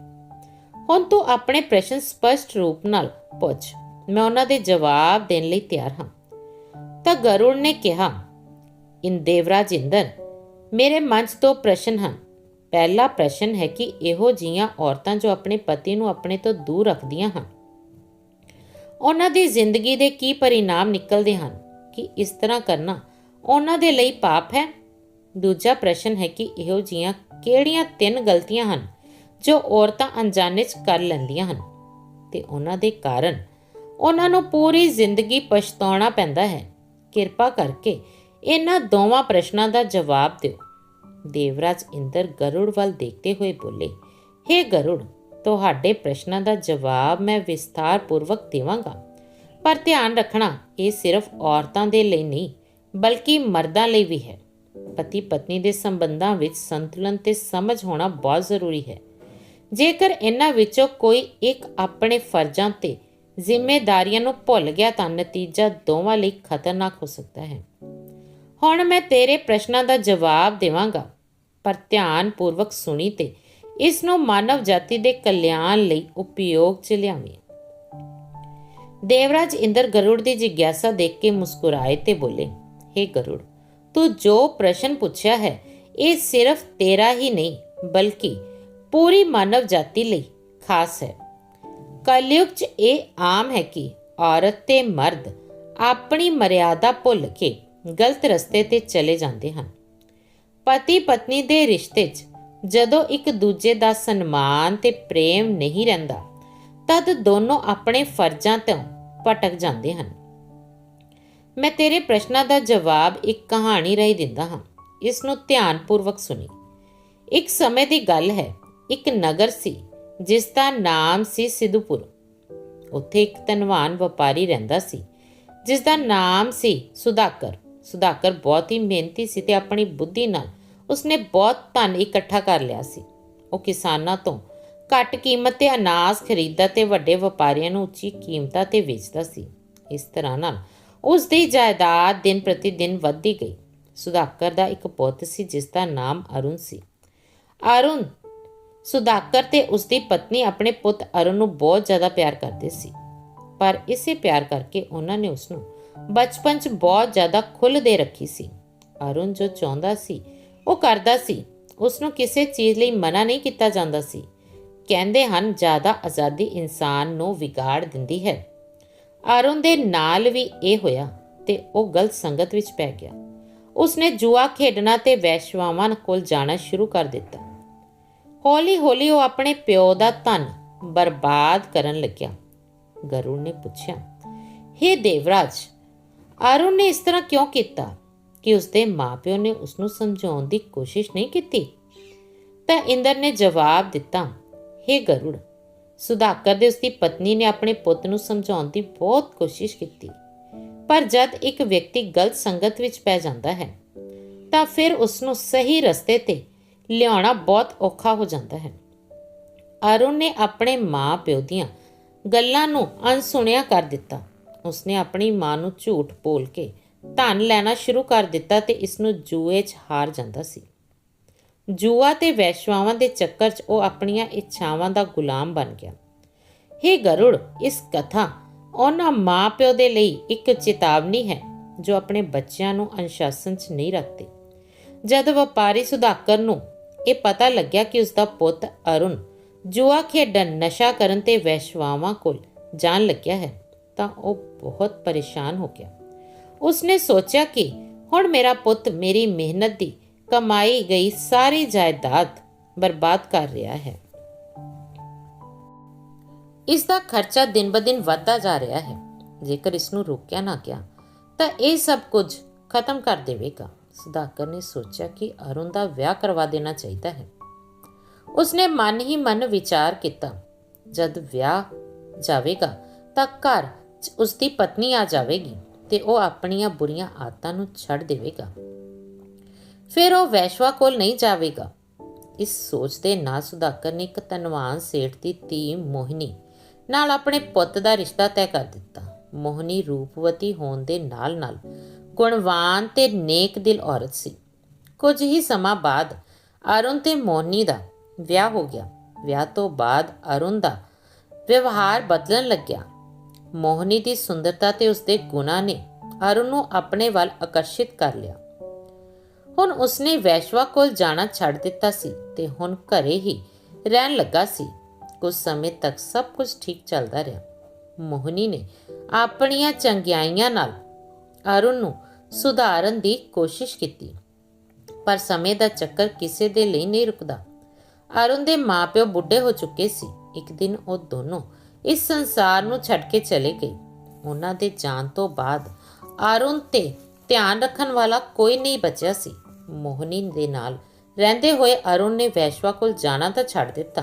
ਹੁਣ ਤੂੰ ਆਪਣੇ ਪ੍ਰਸ਼ਨ ਸਪਸ਼ਟ ਰੂਪ ਨਾਲ ਪੁੱਛ। ਮੈਂ ਉਹਨਾਂ ਦੇ ਜਵਾਬ ਦੇਣ ਲਈ ਤਿਆਰ ਹਾਂ। ਤਾਂ ਗਰੁੜ ਨੇ ਕਿਹਾ, ਇਨ ਦੇਵਰਾਜ ਇੰਦਰ ਮੇਰੇ ਮਨ 'ਚ ਦੋ ਪ੍ਰਸ਼ਨ ਹਨ। ਪਹਿਲਾ ਪ੍ਰਸ਼ਨ ਹੈ ਕਿ ਇਹੋ ਜੀਆਂ ਔਰਤਾਂ ਜੋ ਆਪਣੇ ਪਤੀ ਨੂੰ ਆਪਣੇ ਤੋਂ ਦੂਰ ਰੱਖਦੀਆਂ ਹਨ ਉਹਨਾਂ ਦੀ ਜ਼ਿੰਦਗੀ ਦੇ ਕੀ ਪਰਿਣਾਮ ਨਿਕਲਦੇ ਹਨ? ਕਿ ਇਸ ਤਰ੍ਹਾਂ ਕਰਨਾ ਉਹਨਾਂ ਦੇ ਲਈ ਪਾਪ ਹੈ? ਦੂਜਾ ਪ੍ਰਸ਼ਨ ਹੈ ਕਿ ਇਹੋ ਜੀਆਂ ਕਿਹੜੀਆਂ ਤਿੰਨ ਗਲਤੀਆਂ ਹਨ ਜੋ ਔਰਤਾਂ ਅਣਜਾਣੇ 'ਚ ਕਰ ਲੈਂਦੀਆਂ ਹਨ? ਤੇ ਉਹਨਾਂ ਦੇ ਕਾਰਨ ਉਹਨਾਂ ਨੂੰ ਪੂਰੀ ਜ਼ਿੰਦਗੀ ਪਛਤਾਉਣਾ ਪੈਂਦਾ ਹੈ। ਕਿਰਪਾ ਕਰਕੇ ਇਹਨਾਂ ਦੋਵਾਂ ਪ੍ਰਸ਼ਨਾਂ ਦਾ ਜਵਾਬ ਦਿਓ। ਦੇਵਰਾਜ ਇੰਦਰ ਗਰੁੜ ਵੱਲ ਦੇਖਦੇ ਹੋਏ ਬੋਲੇ हे ਗਰੁੜ ਤੁਹਾਡੇ ਪ੍ਰਸ਼ਨਾਂ ਦਾ ਜਵਾਬ ਮੈਂ ਵਿਸਥਾਰ ਪੂਰਵਕ ਦੇਵਾਂਗਾ। ਪਰ ਧਿਆਨ ਰੱਖਣਾ, ਇਹ ਸਿਰਫ ਔਰਤਾਂ ਦੇ ਲਈ ਨਹੀਂ, ਬਲਕਿ ਮਰਦਾਂ ਲਈ ਵੀ ਹੈ। ਪਤੀ ਪਤਨੀ ਦੇ ਸੰਬੰਧਾਂ ਵਿੱਚ ਸੰਤੁਲਨ ਤੇ ਸਮਝ ਹੋਣਾ ਬਹੁਤ ਜ਼ਰੂਰੀ ਹੈ। ਜੇਕਰ ਇਹਨਾਂ ਵਿੱਚੋਂ ਕੋਈ ਇੱਕ ਆਪਣੇ ਫਰਜ਼ਾਂ ਤੇ ਜ਼ਿੰਮੇਵਾਰੀਆਂ ਨੂੰ ਭੁੱਲ ਗਿਆ ਤਾਂ ਨਤੀਜਾ ਦੋਵਾਂ ਲਈ ਖਤਰਨਾਕ ਹੋ ਸਕਦਾ ਹੈ। ਹੁਣ ਮੈਂ ਤੇਰੇ ਪ੍ਰਸ਼ਨਾਂ ਦਾ ਜਵਾਬ ਦੇਵਾਂਗਾ, ਪਰ ਧਿਆਨ ਪੂਰਵਕ ਸੁਣੀ ਤੇ ਇਸ ਨੂੰ ਮਾਨਵ ਜਾਤੀ ਦੇ ਕਲਿਆਣ ਲਈ ਉਪਯੋਗ 'ਚ ਲਿਆਵੇਂ। ਦੇਵਰਾਜ ਇੰਦਰ ਗਰੁੜ ਦੀ ਜਿਗਿਆਸਾ ਦੇਖ ਕੇ ਮੁਸਕਰਾਏ ਤੇ ਬੋਲੇ हे ਗਰੁੜ, ਤੂੰ ਜੋ ਪ੍ਰਸ਼ਨ ਪੁੱਛਿਆ ਹੈ, ਇਹ ਸਿਰਫ ਤੇਰਾ ਹੀ ਨਹੀਂ, ਬਲਕਿ ਪੂਰੀ ਮਾਨਵ ਜਾਤੀ ਲਈ ਖਾਸ ਹੈ। ਕਲਯੁਗ 'ਚ ਇਹ ਆਮ ਹੈ ਕਿ ਔਰਤ ਤੇ ਮਰਦ ਆਪਣੀ ਮਰਿਆਦਾ ਭੁੱਲ ਕੇ ਗਲਤ ਰਸਤੇ ਤੇ ਚਲੇ ਜਾਂਦੇ ਹਨ। ਪਤੀ ਪਤਨੀ ਦੇ ਰਿਸ਼ਤੇ 'ਚ ਜਦੋਂ ਇੱਕ ਦੂਜੇ ਦਾ ਸਨਮਾਨ ਤੇ ਪ੍ਰੇਮ ਨਹੀਂ ਰਹਿੰਦਾ, ਤਦ ਦੋਨੋਂ ਆਪਣੇ ਫਰਜ਼ਾਂ ਤੋਂ ਭਟਕ ਜਾਂਦੇ ਹਨ। ਮੈਂ ਤੇਰੇ ਪ੍ਰਸ਼ਨਾਂ ਦਾ ਜਵਾਬ ਇੱਕ ਕਹਾਣੀ ਰਾਹੀਂ ਦਿੰਦਾ ਹਾਂ। ਇਸ ਨੂੰ ਧਿਆਨਪੂਰਵਕ ਸੁਣੀ। ਇੱਕ ਸਮੇਂ ਦੀ ਗੱਲ ਹੈ, ਇੱਕ ਨਗਰ ਸੀ, ਜਿਸ ਦਾ ਨਾਮ ਸੀ ਸਿੱਧੂਪੁਰ। ਉੱਥੇ ਇੱਕ ਧਨਵਾਨ ਵਪਾਰੀ ਰਹਿੰਦਾ ਸੀ, ਜਿਸ ਦਾ ਨਾਮ ਸੀ ਸੁਦਾਕਰ ਸੁਦਾਕਰ ਬਹੁਤ ਹੀ ਮਿਹਨਤੀ ਸੀ ਤੇ ਆਪਣੀ ਬੁੱਧੀ ਨਾਲ ਉਸਨੇ ਬਹੁਤ ਧਨ ਇਕੱਠਾ ਕਰ ਲਿਆ ਸੀ। ਉਹ ਕਿਸਾਨਾਂ ਤੋਂ ਘੱਟ ਕੀਮਤ ਤੇ ਅਨਾਜ ਖਰੀਦਦਾ ਤੇ ਵੱਡੇ ਵਪਾਰੀਆਂ ਨੂੰ ਉੱਚੀ ਕੀਮਤਾਂ ਤੇ ਵੇਚਦਾ ਸੀ। ਇਸ ਤਰ੍ਹਾਂ ਨਾਲ ਉਸ ਦੀ ਜਾਇਦਾਦ ਦਿਨ ਪ੍ਰਤੀ ਦਿਨ ਵੱਧਦੀ ਗਈ। ਸੁਦਾਕਰ ਦਾ ਇੱਕ ਪੁੱਤ ਸੀ, ਜਿਸ ਦਾ ਨਾਮ ਅਰੁਣ ਸੀ। ਅਰੁਣ ਸੁਧਾਕਰ ਤੇ ਉਸ ਦੀ ਪਤਨੀ ਆਪਣੇ ਪੁੱਤ ਅਰੁਣ ਨੂੰ ਬਹੁਤ ਜ਼ਿਆਦਾ ਪਿਆਰ ਕਰਦੇ ਸੀ। ਪਰ ਇਸੇ ਪਿਆਰ ਕਰਕੇ ਉਹਨਾਂ ਨੇ ਉਸ ਨੂੰ ਬਚਪਨ 'ਚ ਬਹੁਤ ਜ਼ਿਆਦਾ ਖੁੱਲ੍ਹ ਦੇ ਰੱਖੀ ਸੀ। ਅਰੁਣ ਜੋ ਚਾਹੁੰਦਾ ਸੀ ਉਹ ਕਰਦਾ ਸੀ। ਉਸ ਨੂੰ ਕਿਸੇ ਚੀਜ਼ ਲਈ ਮਨਾ ਨਹੀਂ ਕੀਤਾ ਜਾਂਦਾ ਸੀ। ਕਹਿੰਦੇ ਹਨ, ਜ਼ਿਆਦਾ ਆਜ਼ਾਦੀ ਇਨਸਾਨ ਨੂੰ ਵਿਗਾੜ ਦਿੰਦੀ ਹੈ। ਅਰੁਣ ਦੇ ਨਾਲ ਵੀ ਇਹ ਹੋਇਆ ਤੇ ਉਹ ਗਲਤ ਸੰਗਤ ਵਿੱਚ ਪੈ ਗਿਆ। ਉਸਨੇ ਜੂਆ ਖੇਡਣਾ ਤੇ ਵੈਸ਼ਵਾਵਾਂ ਕੋਲ ਜਾਣਾ ਸ਼ੁਰੂ ਕਰ ਦਿੱਤਾ। ਹੌਲੀ-ਹੌਲੀ ਉਹ ਆਪਣੇ ਪਿਓ ਦਾ ਧਨ ਬਰਬਾਦ ਕਰਨ ਲੱਗਿਆ। ਗਰੁੜ ਨੇ ਪੁੱਛਿਆ हे ਦੇਵਰਾਜ, ਅਰੁਣ ਨੇ ਇਸ ਤਰ੍ਹਾਂ ਕਿਉਂ ਕੀਤਾ? ਕਿ ਉਸਦੇ ਮਾਪਿਓ ਨੇ ਉਸ ਨੂੰ ਸਮਝਾਉਣ ਦੀ ਕੋਸ਼ਿਸ਼ ਨਹੀਂ ਕੀਤੀ। ਤਾਂ ਇੰਦਰ ਨੇ ਜਵਾਬ ਦਿੱਤਾ हे ਗਰੁੜ ਸੁਧਾਕਰ ਦੇ ਉਸਦੀ ਪਤਨੀ ਨੇ ਆਪਣੇ ਪੁੱਤ ਨੂੰ ਸਮਝਾਉਣ ਦੀ ਬਹੁਤ ਕੋਸ਼ਿਸ਼ ਕੀਤੀ, ਪਰ ਜਦ ਇੱਕ ਵਿਅਕਤੀ ਗਲਤ ਸੰਗਤ ਵਿੱਚ ਪੈ ਜਾਂਦਾ ਹੈ, ਤਾਂ ਫਿਰ ਉਸ ਨੂੰ ਸਹੀ ਰਸਤੇ ਤੇ ਲਿਆਉਣਾ ਬਹੁਤ ਔਖਾ ਹੋ ਜਾਂਦਾ ਹੈ। ਅਰੁਣ ਨੇ ਆਪਣੇ ਮਾਂ-ਪਿਓ ਦੀਆਂ ਗੱਲਾਂ ਨੂੰ ਅਣਸੁਣਿਆ ਕਰ ਦਿੱਤਾ। ਉਸਨੇ ਆਪਣੀ ਮਾਂ ਨੂੰ ਝੂਠ ਬੋਲ ਕੇ ਧਨ ਲੈਣਾ ਸ਼ੁਰੂ ਕਰ ਦਿੱਤਾ ਤੇ ਇਸ ਨੂੰ ਜੂਏ 'ਚ ਹਾਰ ਜਾਂਦਾ ਸੀ। ਜੂਆ ਤੇ ਵੈਸ਼ਵਾਵਾਂ ਦੇ ਚੱਕਰ 'ਚ ਉਹ ਆਪਣੀਆਂ ਇੱਛਾਵਾਂ ਦਾ ਗੁਲਾਮ ਬਣ ਗਿਆ। ਹੇ ਗਰੁੜ, ਇਸ ਕਥਾ ਉਹਨਾਂ ਮਾਪਿਓ ਦੇ ਲਈ ਇੱਕ ਚੇਤਾਵਨੀ ਹੈ ਜੋ ਆਪਣੇ ਬੱਚਿਆਂ ਨੂੰ ਅਨੁਸ਼ਾਸਨ 'ਚ ਨਹੀਂ ਰੱਖਦੇ। ਜਦ ਵਪਾਰੀ ਸੁਧਾਕਰ ਨੂੰ ਇਹ ਪਤਾ ਲੱਗਿਆ ਕਿ ਉਸ ਦਾ ਪੁੱਤ ਅਰੁਣ ਜੂਆ ਖੇਡਣ ਨਸ਼ਾ ਕਰਨ ਤੇ ਵੈਸ਼ਵਾਵਾਂ ਕੋਲ ਜਾਣ ਲੱਗਿਆ ਹੈ ਤਾਂ ਉਹ ਬਹੁਤ ਪਰੇਸ਼ਾਨ ਹੋ ਗਿਆ। ਉਸਨੇ ਸੋਚਿਆ ਕਿ ਹੁਣ ਮੇਰਾ ਪੁੱਤ ਮੇਰੀ ਮਿਹਨਤ ਦੀ ਕਮਾਈ ਗਈ ਸਾਰੀ ਜਾਇਦਾਦ ਬਰਬਾਦ ਕਰ ਰਿਹਾ ਹੈ। ਇਸ ਦਾ ਖਰਚਾ ਦਿਨ-ਬਦਿਨ ਵੱਧਦਾ ਜਾ ਰਿਹਾ ਹੈ। ਜੇਕਰ ਇਸ ਨੂੰ ਰੋਕਿਆ ਨਾ ਗਿਆ, ਤਾਂ ਇਹ ਸਭ ਕੁਝ ਖਤਮ ਕਰ ਦੇਵੇਗਾ। ਸੁਧਾਕਰ ਨੇ ਸੋਚਿਆ ਕਿ ਅਰੁਣ ਦਾ ਵਿਆਹ ਕਰਵਾ ਦੇਣਾ ਚਾਹੀਦਾ ਹੈ। ਉਸਨੇ ਮਨ ਹੀ ਮਨ ਵਿਚਾਰ ਕੀਤਾ, ਜਦ ਵਿਆਹ ਜਾਵੇਗਾ ਤਾਂ ਘਰ 'ਚ ਉਸਦੀ ਪਤਨੀ ਆ ਜਾਵੇਗੀ। ਤੇ ਉਹ ਆਪਣੀਆਂ ਬੁਰੀਆਂ ਆਦਤਾਂ ਨੂੰ ਛੱਡ ਦੇਵੇਗਾ। ਫਿਰ ਉਹ ਵੈਸ਼ਵਾ ਕੋਲ ਨਹੀਂ ਜਾਵੇਗਾ। ਇਸ ਸੋਚ ਦੇ ਨਾਲ ਸੁਧਾਕਰ ਨੇ ਇੱਕ ਧਨਵਾਨ ਸੇਠ ਦੀ ਧੀ ਮੋਹਿਨੀ ਨਾਲ ਆਪਣੇ ਪੁੱਤ ਦਾ ਰਿਸ਼ਤਾ ਤੈਅ ਕਰ ਦਿੱਤਾ। ਮੋਹਨੀ ਰੂਪਵਤੀ ਹੋਣ ਦੇ ਨਾਲ-ਨਾਲ ਗੁਣਵਾਨ ਤੇ ਨੇਕ ਦਿਲ ਔਰਤ ਸੀ। ਕੁਝ ਹੀ ਸਮਾਂ ਬਾਅਦ ਅਰੁਣ ਤੇ ਮੋਹਨੀ ਦਾ ਵਿਆਹ ਹੋ ਗਿਆ। ਵਿਆਹ ਤੋਂ ਬਾਅਦ ਅਰੁਣ ਦਾ ਵਿਵਹਾਰ ਬਦਲਣ ਲੱਗਿਆ। ਮੋਹਨੀ ਦੀ ਸੁੰਦਰਤਾ ਤੇ ਉਸਦੇ ਗੁਣਾਂ ਨੇ ਅਰੁਣ ਨੂੰ ਆਪਣੇ ਵੱਲ ਆਕਰਸ਼ਿਤ ਕਰ ਲਿਆ। ਹੁਣ ਉਸਨੇ ਵੈਸ਼ਵਾ ਕੋਲ ਜਾਣਾ ਛੱਡ ਦਿੱਤਾ ਸੀ ਤੇ ਹੁਣ ਘਰੇ ਹੀ ਰਹਿਣ ਲੱਗਾ ਸੀ। ਕੁਝ ਸਮੇਂ ਤੱਕ ਸਭ ਕੁਝ ਠੀਕ ਚੱਲਦਾ ਰਿਹਾ। ਮੋਹਨੀ ਨੇ ਆਪਣੀਆਂ ਚੰਗਿਆਈਆਂ ਨਾਲ ਅਰੁਣ ਨੂੰ ਸੁਧਾਰਨ ਦੀ ਕੋਸ਼ਿਸ਼ ਕੀਤੀ, ਪਰ ਸਮੇਂ ਦਾ ਚੱਕਰ ਕਿਸੇ ਦੇ ਲਈ ਨਹੀਂ ਰੁਕਦਾ। ਅਰੁਣ ਦੇ ਮਾਪਿਓ ਬੁੱਢੇ ਹੋ ਚੁੱਕੇ ਸੀ। ਇੱਕ ਦਿਨ ਉਹ ਦੋਨੋਂ ਇਸ ਸੰਸਾਰ ਨੂੰ ਛੱਡ ਕੇ ਚਲੇ ਗਏ। ਉਹਨਾਂ ਦੇ ਜਾਣ ਤੋਂ ਬਾਅਦ ਅਰੁਣ ਤੇ ਧਿਆਨ ਰੱਖਣ ਵਾਲਾ ਕੋਈ ਨਹੀਂ ਬਚਿਆ ਸੀ। ਮੋਹਨੀ ਦੇ ਨਾਲ ਰਹਿੰਦੇ ਹੋਏ ਅਰੁਣ ਨੇ ਵੈਸ਼ਵਾ ਕੋਲ ਜਾਣਾ ਤਾਂ ਛੱਡ ਦਿੱਤਾ,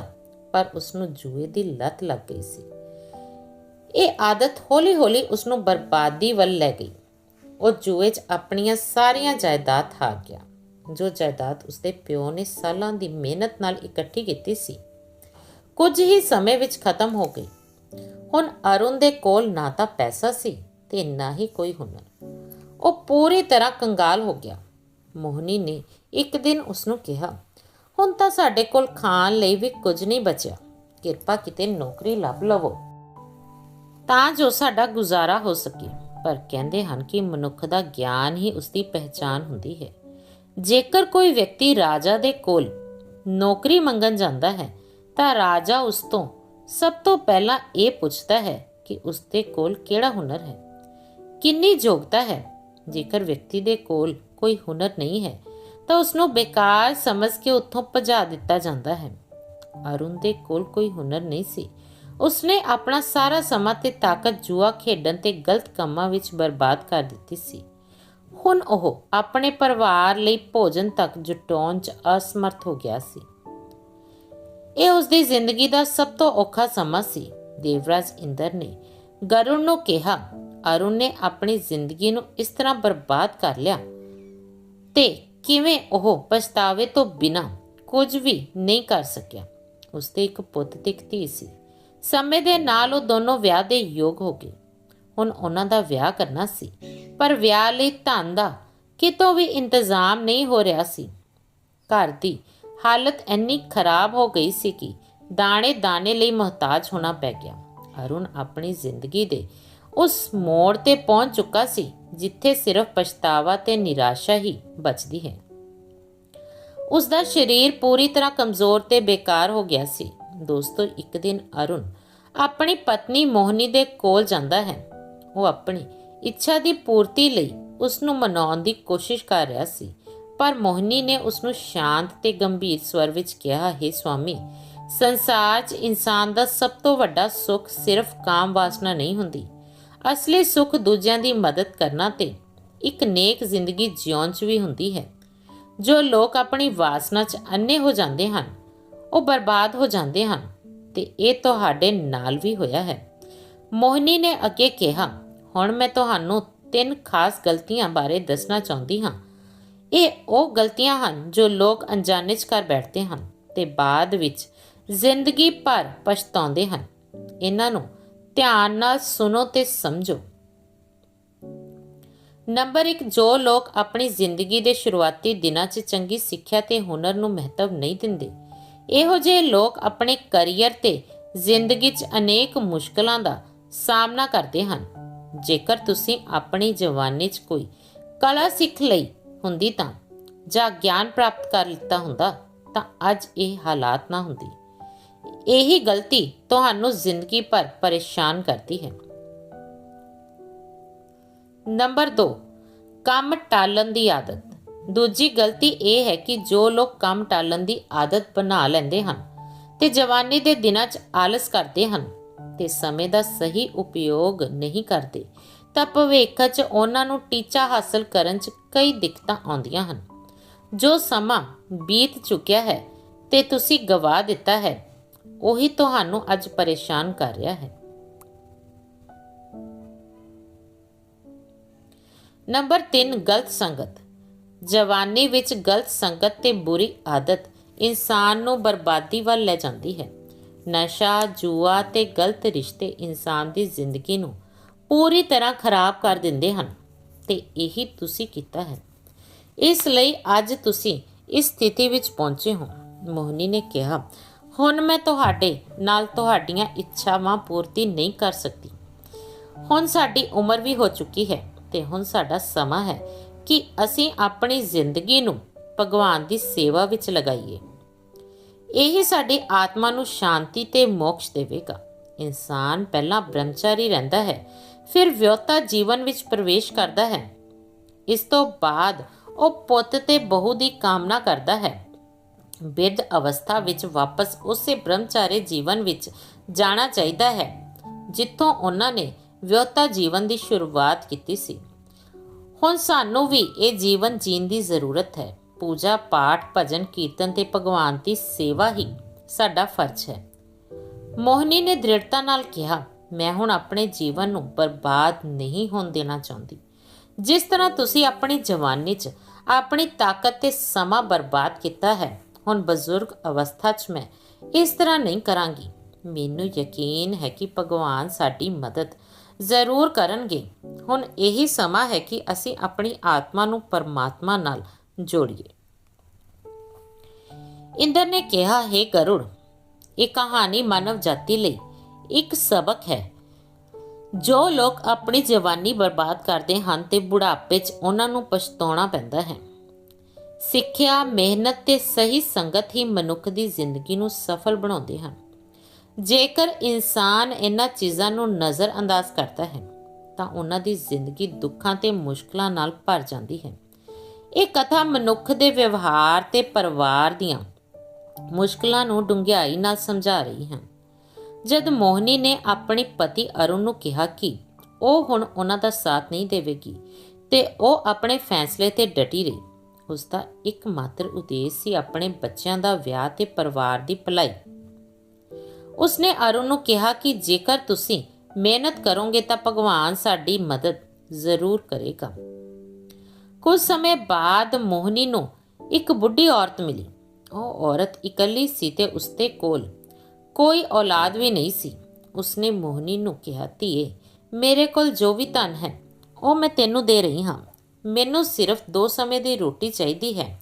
ਪਰ ਉਸ ਨੂੰ ਜੂਏ ਦੀ ਲਤ ਲੱਗ ਗਈ ਸੀ। ਇਹ ਆਦਤ ਹੌਲੀ-ਹੌਲੀ ਉਸ ਨੂੰ ਬਰਬਾਦੀ ਵੱਲ ਲੈ ਗਈ। ਉਹ ਜੂਏ 'ਚ ਆਪਣੀਆਂ ਸਾਰੀਆਂ ਜਾਇਦਾਦ ਹਾਰ ਗਿਆ, ਜੋ ਜਾਇਦਾਦ ਉਸਦੇ ਪਿਓ ਨੇ ਸਾਲਾਂ ਦੀ ਮਿਹਨਤ ਨਾਲ ਇਕੱਠੀ ਕੀਤੀ ਸੀ। ਕੁਝ ਹੀ ਸਮੇਂ ਵਿੱਚ ਖਤਮ ਹੋ ਗਈ। ਹੁਣ ਅਰੁਣ ਦੇ ਕੋਲ ਨਾ ਤਾਂ ਪੈਸਾ ਸੀ ਤੇ ਨਾ ਹੀ ਕੋਈ ਹੁਨਰ। ਉਹ ਪੂਰੀ ਤਰ੍ਹਾਂ ਕੰਗਾਲ ਹੋ ਗਿਆ। ਮੋਹਨੀ ਨੇ ਇੱਕ ਦਿਨ ਉਸ ਨੂੰ ਕਿਹਾ, ਹੁਣ ਤਾਂ ਸਾਡੇ ਕੋਲ ਖਾਣ ਲਈ ਵੀ ਕੁਝ ਨਹੀਂ ਬਚਿਆ। ਕਿਰਪਾ ਕਿਤੇ ਨੌਕਰੀ ਲੱਭ ਲਵੋ। ਤਾਂ ਜੋ ਸਾਡਾ ਗੁਜ਼ਾਰਾ ਹੋ ਸਕੇ। ਪਰ ਕਹਿੰਦੇ ਹਨ ਕਿ ਮਨੁੱਖ ਦਾ ਗਿਆਨ ਹੀ ਉਸ ਦੀ ਪਹਿਚਾਨ ਹੁੰਦੀ ਹੈ। ਜੇਕਰ ਕੋਈ ਵਿਅਕਤੀ ਰਾਜਾ ਦੇ ਕੋਲ ਨੌਕਰੀ ਮੰਗਣ ਜਾਂਦਾ ਹੈ, ਤਾਂ ਰਾਜਾ ਉਸ ਤੋਂ ਸਭ ਤੋਂ ਪਹਿਲਾਂ ਇਹ ਪੁੱਛਦਾ ਹੈ ਕਿ ਉਸ ਦੇ ਕੋਲ ਕਿਹੜਾ ਹੁਨਰ ਹੈ। ਕਿੰਨੀ ਯੋਗਤਾ ਹੈ? ਜੇਕਰ ਵਿਅਕਤੀ ਦੇ ਕੋਲ ਕੋਈ ਹੁਨਰ ਨਹੀਂ ਹੈ, ਤਾਂ ਉਸ ਨੂੰ ਬੇਕਾਰ ਸਮਝ ਕੇ ਉੱਥੋਂ ਭਜਾ ਦਿੱਤਾ ਜਾਂਦਾ ਹੈ। ਅਰੁਣ ਦੇ ਕੋਲ ਕੋਈ ਹੁਨਰ ਨਹੀਂ ਸੀ। ਉਸਨੇ ਆਪਣਾ ਸਾਰਾ ਸਮਾਂ ਤੇ ਤਾਕਤ ਜੂਆ ਖੇਡਣ ਤੇ ਗਲਤ ਕੰਮਾਂ ਵਿੱਚ ਬਰਬਾਦ ਕਰ ਦਿੱਤੀ ਸੀ। ਹੁਣ ਉਹ ਆਪਣੇ ਪਰਿਵਾਰ ਲਈ ਭੋਜਨ ਤੱਕ ਜੁਟਾਉਣ 'ਚ ਅਸਮਰਥ ਹੋ ਗਿਆ ਸੀ। ਇਹ ਉਸ ਦੀ ਜ਼ਿੰਦਗੀ ਦਾ ਸਭ ਤੋਂ ਔਖਾ ਸਮਾਂ ਸੀ। ਦੇਵਰਾਜ ਇੰਦਰ ਨੇ ਗਰੁਣ ਨੂੰ ਕਿਹਾ, ਅਰੁਣ ਨੇ ਆਪਣੀ ਜ਼ਿੰਦਗੀ ਨੂੰ ਇਸ ਤਰ੍ਹਾਂ ਬਰਬਾਦ ਕਰ ਲਿਆ ਤੇ ਕਿਵੇਂ ਉਹ ਪਛਤਾਵੇ ਤੋਂ ਬਿਨਾ ਕੁਝ ਵੀ ਨਹੀਂ ਕਰ ਸਕਿਆ? ਉਸਦੇ ਇੱਕ ਪੁੱਤ ਤੇ ਇੱਕ ਧੀ ਸੀ। ਸਮੇਂ ਦੇ ਨਾਲ ਉਹ ਦੋਨੋਂ ਵਿਆਹ ਦੇ ਯੋਗ ਹੋ ਗਏ। ਹੁਣ ਉਹਨਾਂ ਦਾ ਵਿਆਹ ਕਰਨਾ ਸੀ, ਪਰ ਵਿਆਹ ਲਈ ਧਨ ਦਾ ਕਿਤੋਂ ਵੀ ਇੰਤਜ਼ਾਮ ਨਹੀਂ ਹੋ ਰਿਹਾ ਸੀ। ਘਰ ਦੀ ਹਾਲਤ ਇੰਨੀ ਖਰਾਬ ਹੋ ਗਈ ਸੀ ਕਿ ਦਾਣੇ ਦਾਣੇ ਲਈ ਮੁਹਤਾਜ ਹੋਣਾ ਪੈ ਗਿਆ। ਅਰੁਣ ਆਪਣੀ ਜ਼ਿੰਦਗੀ ਦੇ ਉਸ ਮੋੜ ਤੇ ਪਹੁੰਚ ਚੁੱਕਾ ਸੀ, ਜਿੱਥੇ ਸਿਰਫ ਪਛਤਾਵਾ ਤੇ ਨਿਰਾਸ਼ਾ ਹੀ ਬਚਦੀ ਹੈ। ਉਸ ਦਾ ਸਰੀਰ ਪੂਰੀ ਤਰ੍ਹਾਂ ਕਮਜ਼ੋਰ ਤੇ ਬੇਕਾਰ ਹੋ ਗਿਆ ਸੀ। ਦੋਸਤੋ, ਇੱਕ ਦਿਨ ਅਰੁਣ ਆਪਣੀ ਪਤਨੀ ਮੋਹਨੀ ਦੇ ਕੋਲ ਜਾਂਦਾ ਹੈ। ਉਹ ਆਪਣੀ ਇੱਛਾ ਦੀ ਪੂਰਤੀ ਲਈ ਉਸ ਨੂੰ ਮਨਾਉਣ ਦੀ ਕੋਸ਼ਿਸ਼ ਕਰ ਰਿਹਾ ਸੀ। ਪਰ ਮੋਹਨੀ ਨੇ ਉਸ ਨੂੰ ਸ਼ਾਂਤ ਤੇ ਗੰਭੀਰ ਸਵਰ ਵਿੱਚ ਕਿਹਾ, ਹੈ ਸਵਾਮੀ ਸੰਸਾਰ 'ਚ ਇਨਸਾਨ ਦਾ ਸਭ ਤੋਂ ਵੱਡਾ ਸੁੱਖ ਸਿਰਫ ਕਾਮ ਵਾਸਨਾ ਨਹੀਂ ਹੁੰਦੀ। ਅਸਲੀ ਸੁੱਖ ਦੂਜਿਆਂ ਦੀ ਮਦਦ ਕਰਨਾ ਤੇ ਇੱਕ ਨੇਕ ਜ਼ਿੰਦਗੀ ਜਿਉਣ 'ਚ ਵੀ ਹੁੰਦੀ ਹੈ। ਜੋ ਲੋਕ ਆਪਣੀ ਵਾਸਨਾ 'ਚ ਅੰਨੇ ਹੋ ਜਾਂਦੇ ਹਨ, ਉਹ ਬਰਬਾਦ ਹੋ ਜਾਂਦੇ ਹਨ ਤੇ ਇਹ ਤੁਹਾਡੇ ਨਾਲ ਵੀ ਹੋਇਆ ਹੈ। ਮੋਹਨੀ ਨੇ ਅੱਗੇ ਕਿਹਾ, ਹੁਣ ਮੈਂ ਤੁਹਾਨੂੰ ਤਿੰਨ ਖਾਸ ਗਲਤੀਆਂ ਬਾਰੇ ਦੱਸਣਾ ਚਾਹੁੰਦੀ ਹਾਂ। ਇਹ ਉਹ ਗਲਤੀਆਂ ਹਨ ਜੋ ਲੋਕ ਅਣਜਾਣੇ 'ਚ ਕਰ ਬੈਠਦੇ ਹਨ ਤੇ ਬਾਅਦ ਵਿੱਚ ਜ਼ਿੰਦਗੀ ਭਰ ਪਛਤਾਉਂਦੇ ਹਨ। ਇਹਨਾਂ ਨੂੰ ਧਿਆਨ ਨਾਲ ਸੁਣੋ ਤੇ ਸਮਝੋ। ਨੰਬਰ 1 ਜੋ ਲੋਕ ਆਪਣੀ ਜ਼ਿੰਦਗੀ ਦੇ ਸ਼ੁਰੂਆਤੀ ਦਿਨਾਂ 'ਚ ਚੰਗੀ ਸਿੱਖਿਆ ਤੇ ਹੁਨਰ ਨੂੰ ਮਹੱਤਵ ਨਹੀਂ ਦਿੰਦੇ, ਇਹੋ ਜਿਹੇ ਲੋਕ ਆਪਣੇ ਕੈਰੀਅਰ ਤੇ ਜ਼ਿੰਦਗੀ 'ਚ ਅਨੇਕ ਮੁਸ਼ਕਲਾਂ ਦਾ ਸਾਹਮਣਾ ਕਰਦੇ ਹਨ। ਜੇਕਰ ਤੁਸੀਂ ਆਪਣੀ ਜਵਾਨੀ 'ਚ ਕੋਈ ਕਲਾ ਸਿੱਖ ਲਈ ਹੁੰਦੀ ਤਾਂ, ਜਾਂ ਗਿਆਨ ਪ੍ਰਾਪਤ ਕਰ ਲਿੱਤਾ ਹੁੰਦਾ, ਤਾਂ ਅੱਜ ਇਹ ਹਾਲਾਤ ਨਾ ਹੁੰਦੀ। ਇਹੀ ਗਲਤੀ ਤੁਹਾਨੂੰ ਜ਼ਿੰਦਗੀ ਭਰ ਪਰੇਸ਼ਾਨ ਕਰਦੀ ਹੈ। ਨੰਬਰ 2 ਕੰਮ ਟਾਲਣ ਦੀ ਆਦਤ। ਦੂਜੀ ਗਲਤੀ ਇਹ ਹੈ ਕਿ ਜੋ ਲੋਕ ਕੰਮ ਟਾਲਣ ਦੀ ਆਦਤ ਬਣਾ ਲੈਂਦੇ ਹਨ, ਤੇ ਜਵਾਨੀ ਦੇ ਦਿਨਾਂ 'ਚ ਆਲਸ ਕਰਦੇ ਹਨ, ਤੇ ਸਮੇਂ ਦਾ ਸਹੀ ਉਪਯੋਗ ਨਹੀਂ ਕਰਦੇ। ਤਾਂ ਭਵਿੱਖ 'ਚ ਉਹਨਾਂ ਨੂੰ ਟੀਚਾ ਹਾਸਲ ਕਰਨ 'ਚ ਕਈ ਦਿੱਕਤਾਂ ਆਉਂਦੀਆਂ ਹਨ। ਜੋ ਸਮਾਂ ਬੀਤ ਚੁੱਕਿਆ ਹੈ ਤੇ ਤੁਸੀਂ ਗਵਾ ਦਿੱਤਾ ਹੈ, ਉਹੀ ਤੁਹਾਨੂੰ ਅੱਜ ਪਰੇਸ਼ਾਨ ਕਰ ਰਿਹਾ ਹੈ। ਨੰਬਰ 3 ਗਲਤ ਸੰਗਤ। ਜਵਾਨੀ ਵਿੱਚ ਗਲਤ ਸੰਗਤ ਤੇ ਬੁਰੀ ਆਦਤ ਇਨਸਾਨ ਨੂੰ ਬਰਬਾਦੀ ਵੱਲ ਲੈ ਜਾਂਦੀ ਹੈ। ਨਸ਼ਾ, ਜੂਆ ਤੇ ਗਲਤ ਰਿਸ਼ਤੇ ਇਨਸਾਨ ਦੀ ਜ਼ਿੰਦਗੀ ਨੂੰ ਪੂਰੀ ਤਰ੍ਹਾਂ ਖਰਾਬ ਕਰ ਦਿੰਦੇ ਹਨ। ਤੇ ਇਹੀ ਤੁਸੀਂ ਕੀਤਾ ਹੈ। ਇਸ ਲਈ ਅੱਜ ਤੁਸੀਂ ਇਸ ਸਥਿਤੀ ਵਿੱਚ ਪਹੁੰਚੇ ਹੋ। ਮੋਹਨੀ ਨੇ ਕਿਹਾ, ਹੁਣ ਮੈਂ ਤੁਹਾਡੇ ਨਾਲ ਤੁਹਾਡੀਆਂ ਇੱਛਾਵਾਂ ਪੂਰਤੀ ਨਹੀਂ ਕਰ ਸਕਦੀ। ਹੁਣ ਸਾਡੀ ਉਮਰ ਵੀ ਹੋ ਚੁੱਕੀ ਹੈ ਤੇ ਹੁਣ ਸਾਡਾ ਸਮਾਂ ਹੈ ਕਿ ਅਸੀਂ ਆਪਣੀ ਜ਼ਿੰਦਗੀ ਨੂੰ ਭਗਵਾਨ ਦੀ ਸੇਵਾ ਵਿੱਚ ਲਗਾਈਏ। ਇਹ ਸਾਡੀ ਆਤਮਾ ਨੂੰ ਸ਼ਾਂਤੀ ਤੇ ਮੋਕਸ਼ ਦੇਵੇਗਾ। ਇਨਸਾਨ ਪਹਿਲਾਂ ਬ੍ਰਹਮਚਾਰੀ ਰਹਿੰਦਾ ਹੈ ਫਿਰ ਵਿਅਹਤਾ ਜੀਵਨ ਵਿੱਚ ਪ੍ਰਵੇਸ਼ ਕਰਦਾ ਹੈ। ਇਸ ਤੋਂ ਬਾਅਦ ਉਹ ਪੁੱਤ ਤੇ ਬਹੂ ਦੀ ਕਾਮਨਾ ਕਰਦਾ ਹੈ। ਬਿਰਧ ਅਵਸਥਾ ਵਿੱਚ ਵਾਪਸ ਉਸੇ ਬ੍ਰਹਮਚਾਰੀ ਜੀਵਨ ਵਿੱਚ ਜਾਣਾ ਚਾਹੀਦਾ ਹੈ, ਜਿੱਥੋਂ ਉਹਨਾਂ ਨੇ ਵਿਅਹਤਾ ਜੀਵਨ ਦੀ ਸ਼ੁਰੂਆਤ ਕੀਤੀ ਸੀ। ਹੁਣ ਸਾਨੂੰ ਵੀ ਇਹ ਜੀਵਨ ਜੀਣ ਦੀ ਜ਼ਰੂਰਤ ਹੈ। ਪੂਜਾ, ਪਾਠ, ਭਜਨ, ਕੀਰਤਨ ਤੇ ਭਗਵਾਨ ਦੀ ਸੇਵਾ ਹੀ ਸਾਡਾ ਫਰਜ਼ ਹੈ। ਮੋਹਨੀ ਨੇ ਦ੍ਰਿੜਤਾ ਨਾਲ ਕਿਹਾ ਮੈਂ ਹੁਣ ਆਪਣੇ ਜੀਵਨ ਨੂੰ ਬਰਬਾਦ ਨਹੀਂ ਹੋਣ ਦੇਣਾ ਚਾਹੁੰਦੀ। ਜਿਸ ਤਰ੍ਹਾਂ ਤੁਸੀਂ ਆਪਣੀ ਜਵਾਨੀ 'ਚ ਆਪਣੀ ਤਾਕਤ ਤੇ ਸਮਾਂ ਬਰਬਾਦ ਕੀਤਾ ਹੈ, ਹੁਣ ਬਜ਼ੁਰਗ ਅਵਸਥਾ 'ਚ ਮੈਂ ਇਸ ਤਰ੍ਹਾਂ ਨਹੀਂ ਕਰਾਂਗੀ। ਮੈਨੂੰ ਯਕੀਨ ਹੈ ਕਿ ਭਗਵਾਨ ਸਾਡੀ ਮਦਦ ਜ਼ਰੂਰ ਕਰਨਗੇ। ਹੁਣ ਇਹੀ ਸਮਾਂ ਹੈ ਕਿ ਅਸੀਂ ਆਪਣੀ ਆਤਮਾ ਨੂੰ ਪਰਮਾਤਮਾ ਨਾਲ ਜੋੜੀਏ। ਇੰਦਰ ਨੇ ਕਿਹਾ, ਹੈ ਗਰੁੜ, ਇਹ ਕਹਾਣੀ ਮਾਨਵ ਜਾਤੀ ਲਈ ਇੱਕ ਸਬਕ ਹੈ। ਜੋ ਲੋਕ ਆਪਣੀ ਜਵਾਨੀ ਬਰਬਾਦ ਕਰਦੇ ਹਨ ਤੇ ਬੁਢਾਪੇ 'ਚ ਉਹਨਾਂ ਨੂੰ ਪਛਤਾਉਣਾ ਪੈਂਦਾ ਹੈ। ਸਿੱਖਿਆ, ਮਿਹਨਤ ਤੇ ਸਹੀ ਸੰਗਤ ਹੀ ਮਨੁੱਖ ਦੀ ਜ਼ਿੰਦਗੀ ਨੂੰ ਸਫਲ ਬਣਾਉਂਦੇ ਹਨ। ਜੇਕਰ ਇਨਸਾਨ ਇਹਨਾਂ ਚੀਜ਼ਾਂ ਨੂੰ ਨਜ਼ਰ ਅੰਦਾਜ਼ ਕਰਦਾ ਹੈ, ਤਾਂ ਉਹਨਾਂ ਦੀ ਜ਼ਿੰਦਗੀ ਦੁੱਖਾਂ ਤੇ ਮੁਸ਼ਕਲਾਂ ਨਾਲ ਭਰ ਜਾਂਦੀ ਹੈ। ਇਹ ਕਥਾ ਮਨੁੱਖ ਦੇ ਵਿਵਹਾਰ ਤੇ ਪਰਿਵਾਰ ਦੀਆਂ ਮੁਸ਼ਕਲਾਂ ਨੂੰ ਡੂੰਘਾਈ ਨਾਲ ਸਮਝਾ ਰਹੀ ਹੈ। ਜਦ ਮੋਹਨੀ ਨੇ ਆਪਣੇ ਪਤੀ ਅਰੁਣ ਨੂੰ ਕਿਹਾ ਕਿ ਉਹ ਹੁਣ ਉਹਨਾਂ ਦਾ ਸਾਥ ਨਹੀਂ ਦੇਵੇਗੀ ਤੇ ਉਹ ਆਪਣੇ ਫੈਸਲੇ ਤੇ ਡਟੀ ਰਹੀ, ਉਸ ਦਾ ਇੱਕਮਾਤਰ ਉਦੇਸ਼ ਸੀ ਆਪਣੇ ਬੱਚਿਆਂ ਦਾ ਵਿਆਹ ਤੇ ਪਰਿਵਾਰ ਦੀ ਭਲਾਈ। ਉਸਨੇ ਅਰੁਣ ਨੂੰ ਕਿਹਾ ਕਿ ਜੇਕਰ ਤੁਸੀਂ ਮਿਹਨਤ ਕਰੋਗੇ ਤਾਂ ਭਗਵਾਨ ਸਾਡੀ ਮਦਦ ਜ਼ਰੂਰ ਕਰੇਗਾ। ਕੁਝ ਸਮੇਂ ਬਾਅਦ ਮੋਹਨੀ ਨੂੰ ਇੱਕ ਬੁੱਢੀ ਔਰਤ ਮਿਲੀ। ਉਹ ਔਰਤ ਇਕੱਲੀ ਸੀ ਤੇ ਉਸਦੇ ਕੋਲ ਕੋਈ ਔਲਾਦ ਵੀ ਨਹੀਂ ਸੀ। ਉਸਨੇ ਮੋਹਨੀ ਨੂੰ ਕਿਹਾ, ਧੀਏ, ਮੇਰੇ ਕੋਲ ਜੋ ਵੀ ਧਨ ਹੈ, ਉਹ ਮੈਂ ਤੈਨੂੰ ਦੇ ਰਹੀ ਹਾਂ। ਮੈਨੂੰ ਸਿਰਫ ਦੋ ਸਮੇਂ ਦੀ ਰੋਟੀ ਚਾਹੀਦੀ ਹੈ।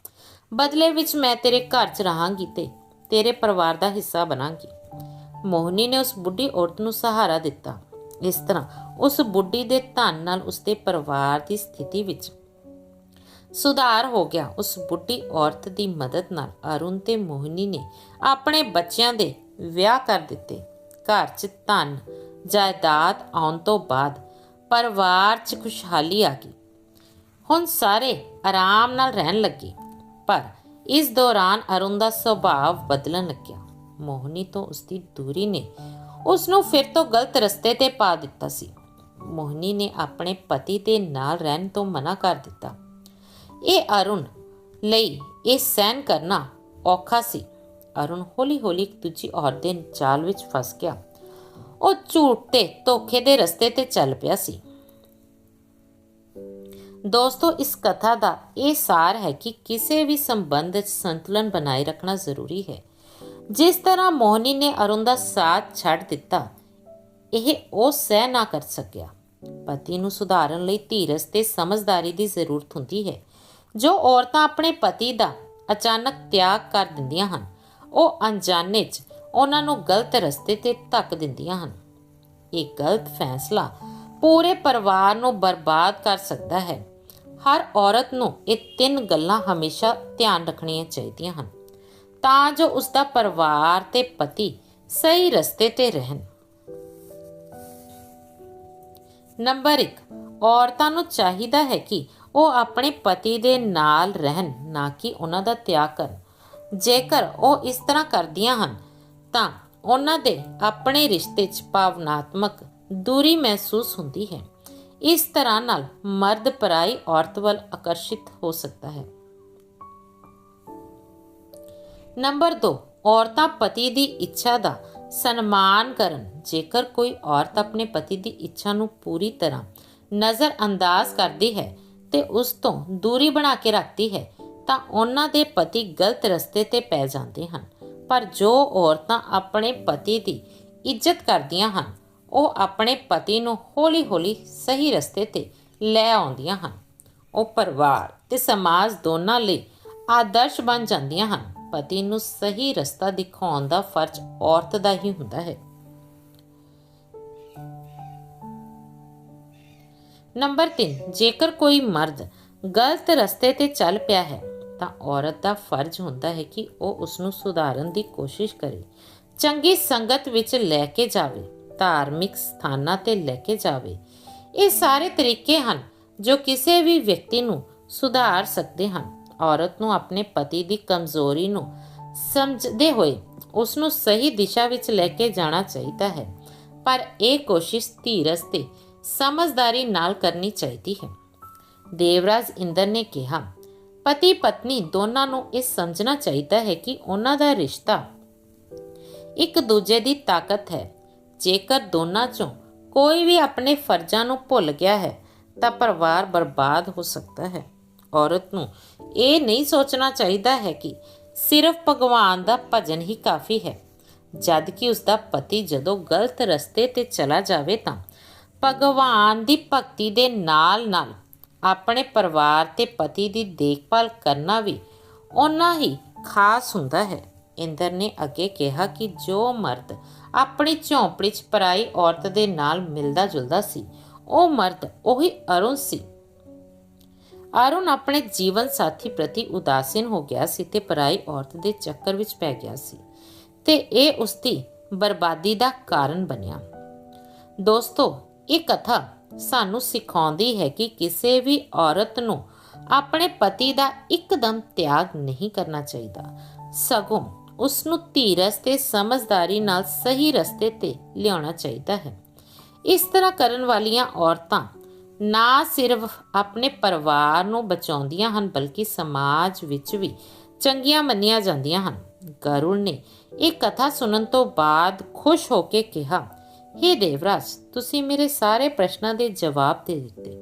ਬਦਲੇ ਵਿੱਚ ਮੈਂ ਤੇਰੇ ਘਰ 'ਚ ਰਹਾਂਗੀ ਤੇ ਤੇਰੇ ਪਰਿਵਾਰ ਦਾ ਹਿੱਸਾ ਬਣਾਂਗੀ ਮੋਹਨੀ ਨੇ ਉਸ ਬੁੱਢੀ ਔਰਤ ਨੂੰ ਸਹਾਰਾ ਦਿੱਤਾ। ਇਸ ਤਰ੍ਹਾਂ ਉਸ ਬੁੱਢੀ ਦੇ ਧਨ ਨਾਲ ਉਸਦੇ ਪਰਿਵਾਰ ਦੀ ਸਥਿਤੀ ਵਿੱਚ ਸੁਧਾਰ ਹੋ ਗਿਆ। ਉਸ ਬੁੱਢੀ ਔਰਤ ਦੀ ਮਦਦ ਨਾਲ ਅਰੁਣ ਤੇ ਮੋਹਨੀ ਨੇ ਆਪਣੇ ਬੱਚਿਆਂ ਦੇ ਵਿਆਹ ਕਰ ਦਿੱਤੇ। ਘਰ 'ਚ ਧਨ, ਜਾਇਦਾਦ ਆਉਣ ਤੋਂ ਬਾਅਦ ਪਰਿਵਾਰ 'ਚ ਖੁਸ਼ਹਾਲੀ ਆ ਗਈ। ਹੁਣ ਸਾਰੇ ਆਰਾਮ ਨਾਲ ਰਹਿਣ ਲੱਗੇ, ਪਰ ਇਸ ਦੌਰਾਨ ਅਰੁਣ ਦਾ ਸੁਭਾਅ ਬਦਲਣ ਲੱਗਿਆ। ਮੋਹਨੀ ਤੋਂ ਉਸਦੀ ਦੂਰੀ ਨੇ ਉਸ ਨੂੰ ਫਿਰ ਤੋਂ ਗਲਤ ਰਸਤੇ ਤੇ ਪਾ ਦਿੱਤਾ ਸੀ। ਮੋਹਨੀ ਨੇ ਆਪਣੇ ਪਤੀ ਦੇ ਨਾਲ ਰਹਿਣ ਤੋਂ ਮਨਾ ਕਰ ਦਿੱਤਾ। ਇਹ ਅਰੁਣ ਲਈ ਇਹ ਸਹਿਨ ਕਰਨਾ ਔਖਾ ਸੀ। ਅਰੁਣ ਹੌਲੀ-ਹੌਲੀ ਇੱਕ ਦੂਜੀ ਔਰਤ ਦੇ ਚਾਲ ਵਿੱਚ ਫਸ ਗਿਆ। ਉਹ ਝੂਠ ਤੇ ਧੋਖੇ ਦੇ ਰਸਤੇ ਤੇ ਚੱਲ ਪਿਆ ਸੀ। ਦੋਸਤੋ, ਇਸ ਕਥਾ ਦਾ ਇਹ ਸਾਰ ਹੈ ਕਿ ਕਿਸੇ ਵੀ ਸੰਬੰਧ ਵਿੱਚ ਸੰਤੁਲਨ ਬਣਾਏ ਰੱਖਣਾ ਜ਼ਰੂਰੀ ਹੈ। ਜਿਸ ਤਰ੍ਹਾਂ ਮੋਹਨੀ ਨੇ ਅਰੁਣ ਦਾ ਸਾਥ ਛੱਡ ਦਿੱਤਾ, ਇਹ ਉਹ ਸਹਿ ਨਾ ਕਰ ਸਕਿਆ। ਪਤੀ ਨੂੰ ਸੁਧਾਰਨ ਲਈ ਧੀਰਜ ਤੇ ਸਮਝਦਾਰੀ ਦੀ ਜ਼ਰੂਰਤ ਹੁੰਦੀ ਹੈ, ਜੋ ਔਰਤਾਂ ਆਪਣੇ ਪਤੀ ਦਾ ਅਚਾਨਕ ਤਿਆਗ ਕਰ ਦਿੰਦੀਆਂ ਹਨ। ਉਹ ਅਣਜਾਣੇ 'ਚ ਉਹਨਾਂ ਨੂੰ ਗਲਤ ਰਸਤੇ ਤੇ ਧੱਕ ਦਿੰਦੀਆਂ ਹਨ। ਇਹ ਗਲਤ ਫੈਸਲਾ ਪੂਰੇ ਪਰਿਵਾਰ ਨੂੰ ਬਰਬਾਦ ਕਰ ਸਕਦਾ ਹੈ। ਹਰ ਔਰਤ ਨੂੰ ਇਹ ਤਿੰਨ ਗੱਲਾਂ ਹਮੇਸ਼ਾ ਧਿਆਨ ਰੱਖਣੀਆਂ ਚਾਹੀਦੀਆਂ ਹਨ। ਤਾਂ ਜੋ ਉਸ ਦਾ ਪਰਿਵਾਰ ਤੇ ਪਤੀ ਸਹੀ ਰਸਤੇ ਤੇ ਰਹਿਣ। ਨੰਬਰ 1 ਔਰਤਾਂ ਨੂੰ ਚਾਹੀਦਾ ਹੈ ਕਿ ਉਹ ਆਪਣੇ ਪਤੀ ਦੇ ਨਾਲ ਰਹਿਣ, ਨਾ ਕਿ ਉਹਨਾਂ ਦਾ ਤਿਆਗ ਕਰਨ। ਜੇਕਰ ਉਹ ਇਸ ਤਰ੍ਹਾਂ ਕਰਦੀਆਂ ਹਨ, ਤਾਂ ਉਹਨਾਂ ਦੇ ਆਪਣੇ ਰਿਸ਼ਤੇ 'ਚ ਭਾਵਨਾਤਮਕ ਦੂਰੀ ਮਹਿਸੂਸ ਹੁੰਦੀ ਹੈ। ਇਸ ਤਰ੍ਹਾਂ ਨਾਲ ਮਰਦ ਪਰਾਈ ਔਰਤ ਵੱਲ ਆਕਰਸ਼ਿਤ ਹੋ ਸਕਦਾ ਹੈ। ਨੰਬਰ 2 ਔਰਤਾਂ ਪਤੀ ਦੀ ਇੱਛਾ ਦਾ ਸਨਮਾਨ ਕਰਨ। ਜੇਕਰ ਕੋਈ ਔਰਤ ਆਪਣੇ ਪਤੀ ਦੀ ਇੱਛਾ ਨੂੰ ਪੂਰੀ ਤਰ੍ਹਾਂ ਨਜ਼ਰ ਅੰਦਾਜ਼ ਕਰਦੀ ਹੈ ਤੇ ਉਸ ਤੋਂ ਦੂਰੀ ਬਣਾ ਕੇ ਰੱਖਦੀ ਹੈ ਤਾਂ ਉਹਨਾਂ ਦੇ ਪਤੀ ਗਲਤ ਰਸਤੇ ਤੇ ਪੈ ਜਾਂਦੇ ਹਨ। ਪਰ ਜੋ ਔਰਤਾਂ ਆਪਣੇ ਪਤੀ ਦੀ ਇੱਜ਼ਤ ਕਰਦੀਆਂ ਹਨ, ਉਹ ਆਪਣੇ ਪਤੀ ਨੂੰ ਹੌਲੀ-ਹੌਲੀ ਸਹੀ ਰਸਤੇ ਤੇ ਲੈ ਆਉਂਦੀਆਂ ਹਨ। ਉਹ ਪਰਿਵਾਰ ਤੇ ਸਮਾਜ ਦੋਨਾਂ ਲਈ ਆਦਰਸ਼ ਬਣ ਜਾਂਦੀਆਂ ਹਨ। ਪਤੀ ਨੂੰ ਸਹੀ ਰਸਤਾ ਦਿਖਾਉਣ ਦਾ ਫਰਜ਼ ਔਰਤ ਦਾ ਹੀ ਹੁੰਦਾ ਹੈ। ਨੰਬਰ 3 ਜੇਕਰ ਕੋਈ ਮਰਦ ਗਲਤ ਰਸਤੇ ਤੇ ਚੱਲ ਪਿਆ ਹੈ ਤਾਂ ਔਰਤ ਦਾ ਫਰਜ਼ ਹੁੰਦਾ ਹੈ ਕਿ ਉਹ ਉਸ ਨੂੰ ਸੁਧਾਰਨ ਦੀ ਕੋਸ਼ਿਸ਼ ਕਰੇ। ਚੰਗੀ ਸੰਗਤ ਵਿੱਚ ਲੈ ਕੇ ਜਾਵੇ, ਧਾਰਮਿਕ ਸਥਾਨਾਂ ਤੇ ਲੈ ਕੇ ਜਾਵੇ। ਇਹ ਸਾਰੇ ਤਰੀਕੇ ਹਨ ਜੋ ਕਿਸੇ ਵੀ ਵਿਅਕਤੀ ਨੂੰ ਸੁਧਾਰ ਸਕਦੇ ਹਨ। ਔਰਤ ਨੂੰ ਆਪਣੇ ਪਤੀ ਦੀ ਕਮਜ਼ੋਰੀ ਨੂੰ ਸਮਝਦੇ ਹੋਏ ਉਸ ਨੂੰ ਸਹੀ ਦਿਸ਼ਾ ਵਿੱਚ ਲੈ ਕੇ ਜਾਣਾ ਚਾਹੀਦਾ ਹੈ। ਪਰ ਇਹ ਕੋਸ਼ਿਸ਼ ਧੀਰਜ ਤੇ ਸਮਝਦਾਰੀ ਨਾਲ ਕਰਨੀ ਚਾਹੀਦੀ ਹੈ। ਦੇਵਰਾਜ ਇੰਦਰ ਨੇ ਕਿਹਾ ਪਤੀ ਪਤਨੀ ਦੋਨਾਂ ਨੂੰ ਇਹ ਸਮਝਣਾ ਚਾਹੀਦਾ ਹੈ ਕਿ ਉਹਨਾਂ ਦਾ ਰਿਸ਼ਤਾ ਇੱਕ ਦੂਜੇ ਦੀ ਤਾਕਤ ਹੈ। ਜੇਕਰ ਦੋਨਾਂ ਚੋਂ ਕੋਈ ਵੀ ਆਪਣੇ ਫਰਜ਼ਾਂ ਨੂੰ ਭੁੱਲ ਗਿਆ ਹੈ, ਤਾਂ ਪਰਿਵਾਰ ਬਰਬਾਦ ਹੋ ਸਕਦਾ ਹੈ। ਔਰਤ ਨੂੰ ਇਹ ਨਹੀਂ ਸੋਚਣਾ ਚਾਹੀਦਾ ਹੈ ਕਿ ਸਿਰਫ ਭਗਵਾਨ ਦਾ ਭਜਨ ਹੀ ਕਾਫੀ ਹੈ। ਜਦ ਕਿ ਉਸ ਦਾ ਪਤੀ ਜਦੋਂ ਗਲਤ ਰਸਤੇ ਤੇ ਚਲਾ ਜਾਵੇ ਤਾਂ ਭਗਵਾਨ ਦੀ ਭਗਤੀ ਦੇ ਨਾਲ-ਨਾਲ ਆਪਣੇ ਪਰਿਵਾਰ ਤੇ ਪਤੀ ਦੀ ਦੇਖਭਾਲ ਕਰਨਾ ਵੀ ਓਨਾ ਹੀ ਖਾਸ ਹੁੰਦਾ ਹੈ। ਇੰਦਰ ਨੇ ਅੱਗੇ ਕਿਹਾ ਕਿ ਜੋ ਮਰਦ ਆਪਣੀ ਝੌਂਪੜੀ 'ਚ ਪਰਾਈ ਔਰਤ ਦੇ ਨਾਲ ਮਿਲਦਾ ਜੁਲਦਾ ਸੀ, ਉਹ ਮਰਦ ਉਹੀ ਅਰੁਣ ਸੀ। ਅਰੁਣ ਆਪਣੇ ਜੀਵਨ ਸਾਥੀ ਪ੍ਰਤੀ ਉਦਾਸੀਨ ਹੋ ਗਿਆ ਸੀ ਤੇ ਪਰਾਈ ਔਰਤ ਦੇ ਚੱਕਰ ਵਿੱਚ ਪੈ ਗਿਆ ਸੀ ਤੇ ਇਹ ਉਸਦੀ ਬਰਬਾਦੀ ਦਾ ਕਾਰਨ ਬਣਿਆ। ਦੋਸਤੋ, ਇਹ ਕਥਾ ਸਾਨੂੰ ਸਿਖਾਉਂਦੀ ਹੈ ਕਿ ਕਿਸੇ ਵੀ ਔਰਤ ਨੂੰ ਆਪਣੇ ਪਤੀ ਦਾ ਇੱਕਦਮ ਤਿਆਗ ਨਹੀਂ ਕਰਨਾ ਚਾਹੀਦਾ। ਸਗੋਂ ਉਸ ਨੂੰ ਧੀਰਜ ਤੇ ਸਮਝਦਾਰੀ ਨਾਲ ਸਹੀ ਰਸਤੇ ਤੇ ਲਿਆਉਣਾ ਚਾਹੀਦਾ ਹੈ। ਇਸ ਤਰ੍ਹਾਂ ਕਰਨ ਵਾਲੀਆਂ ਔਰਤਾਂ ਨਾ ਸਿਰਫ ਆਪਣੇ ਪਰਿਵਾਰ ਨੂੰ ਬਚਾਉਂਦੀਆਂ ਹਨ, ਬਲਕਿ ਸਮਾਜ ਵਿੱਚ ਵੀ ਚੰਗੀਆਂ ਮੰਨੀਆਂ ਜਾਂਦੀਆਂ ਹਨ। ਗਰੁੜ ਨੇ ਇਹ ਕਥਾ ਸੁਣਨ ਤੋਂ ਬਾਅਦ ਖੁਸ਼ ਹੋ ਕੇ ਕਿਹਾ ਹੇ ਦੇਵਰਾਜ, ਤੁਸੀਂ ਮੇਰੇ ਸਾਰੇ ਪ੍ਰਸ਼ਨਾਂ ਦੇ ਜਵਾਬ ਦੇ ਦਿੱਤੇ।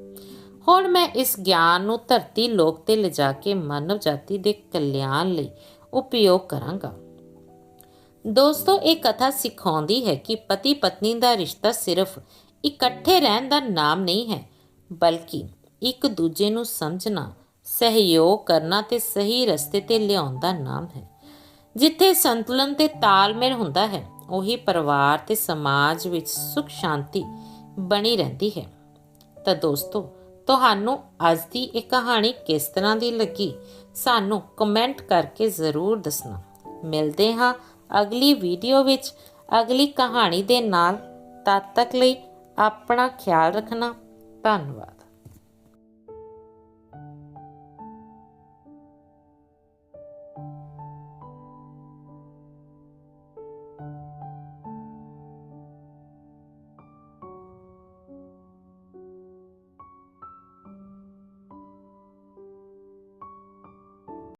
ਹੁਣ ਮੈਂ ਇਸ ਗਿਆਨ ਨੂੰ ਧਰਤੀ ਲੋਕ ਤੇ ਲਿਜਾ ਕੇ ਮਾਨਵ ਜਾਤੀ ਦੇ ਕਲਿਆਣ ਲਈ ਉਪਯੋਗ ਕਰਾਂਗਾ। ਦੋਸਤੋ, ਇਹ ਕਥਾ ਸਿਖਾਉਂਦੀ ਹੈ ਕਿ ਪਤੀ ਪਤਨੀ ਦਾ ਰਿਸ਼ਤਾ ਸਿਰਫ ਇਕੱਠੇ ਰਹਿਣ ਦਾ ਨਾਮ ਨਹੀਂ ਹੈ, ਬਲਕਿ ਇੱਕ ਦੂਜੇ ਨੂੰ ਸਮਝਣਾ, ਸਹਿਯੋਗ ਕਰਨਾ ਤੇ ਸਹੀ ਰਸਤੇ ਤੇ ਲਿਆਉਣ ਦਾ ਨਾਮ ਹੈ, ਜਿੱਥੇ ਸੰਤੁਲਨ ਤੇ ਤਾਲਮੇਲ ਹੁੰਦਾ ਹੈ। ਉਹੀ ਪਰਿਵਾਰ ਤੇ ਸਮਾਜ ਵਿੱਚ ਸੁਖ ਸ਼ਾਂਤੀ ਬਣੀ ਰਹਿੰਦੀ ਹੈ। ਤਾਂ ਦੋਸਤੋ, ਤੁਹਾਨੂੰ ਅੱਜ ਦੀ ਇਹ ਕਹਾਣੀ ਕਿਸ ਤਰ੍ਹਾਂ ਦੀ ਲੱਗੀ? ਸਾਨੂੰ ਕਮੈਂਟ ਕਰਕੇ ਜ਼ਰੂਰ ਦੱਸਣਾ। ਮਿਲਦੇ ਹਾਂ ਅਗਲੀ ਵੀਡੀਓ ਵਿੱਚ। ਅਗਲੀ ਕਹਾਣੀ ਦੇ ਨਾਲ ਤਦ ਤੱਕ ਲਈ ਆਪਣਾ ਖਿਆਲ ਰੱਖਣਾ। ਧੰਨਵਾਦ।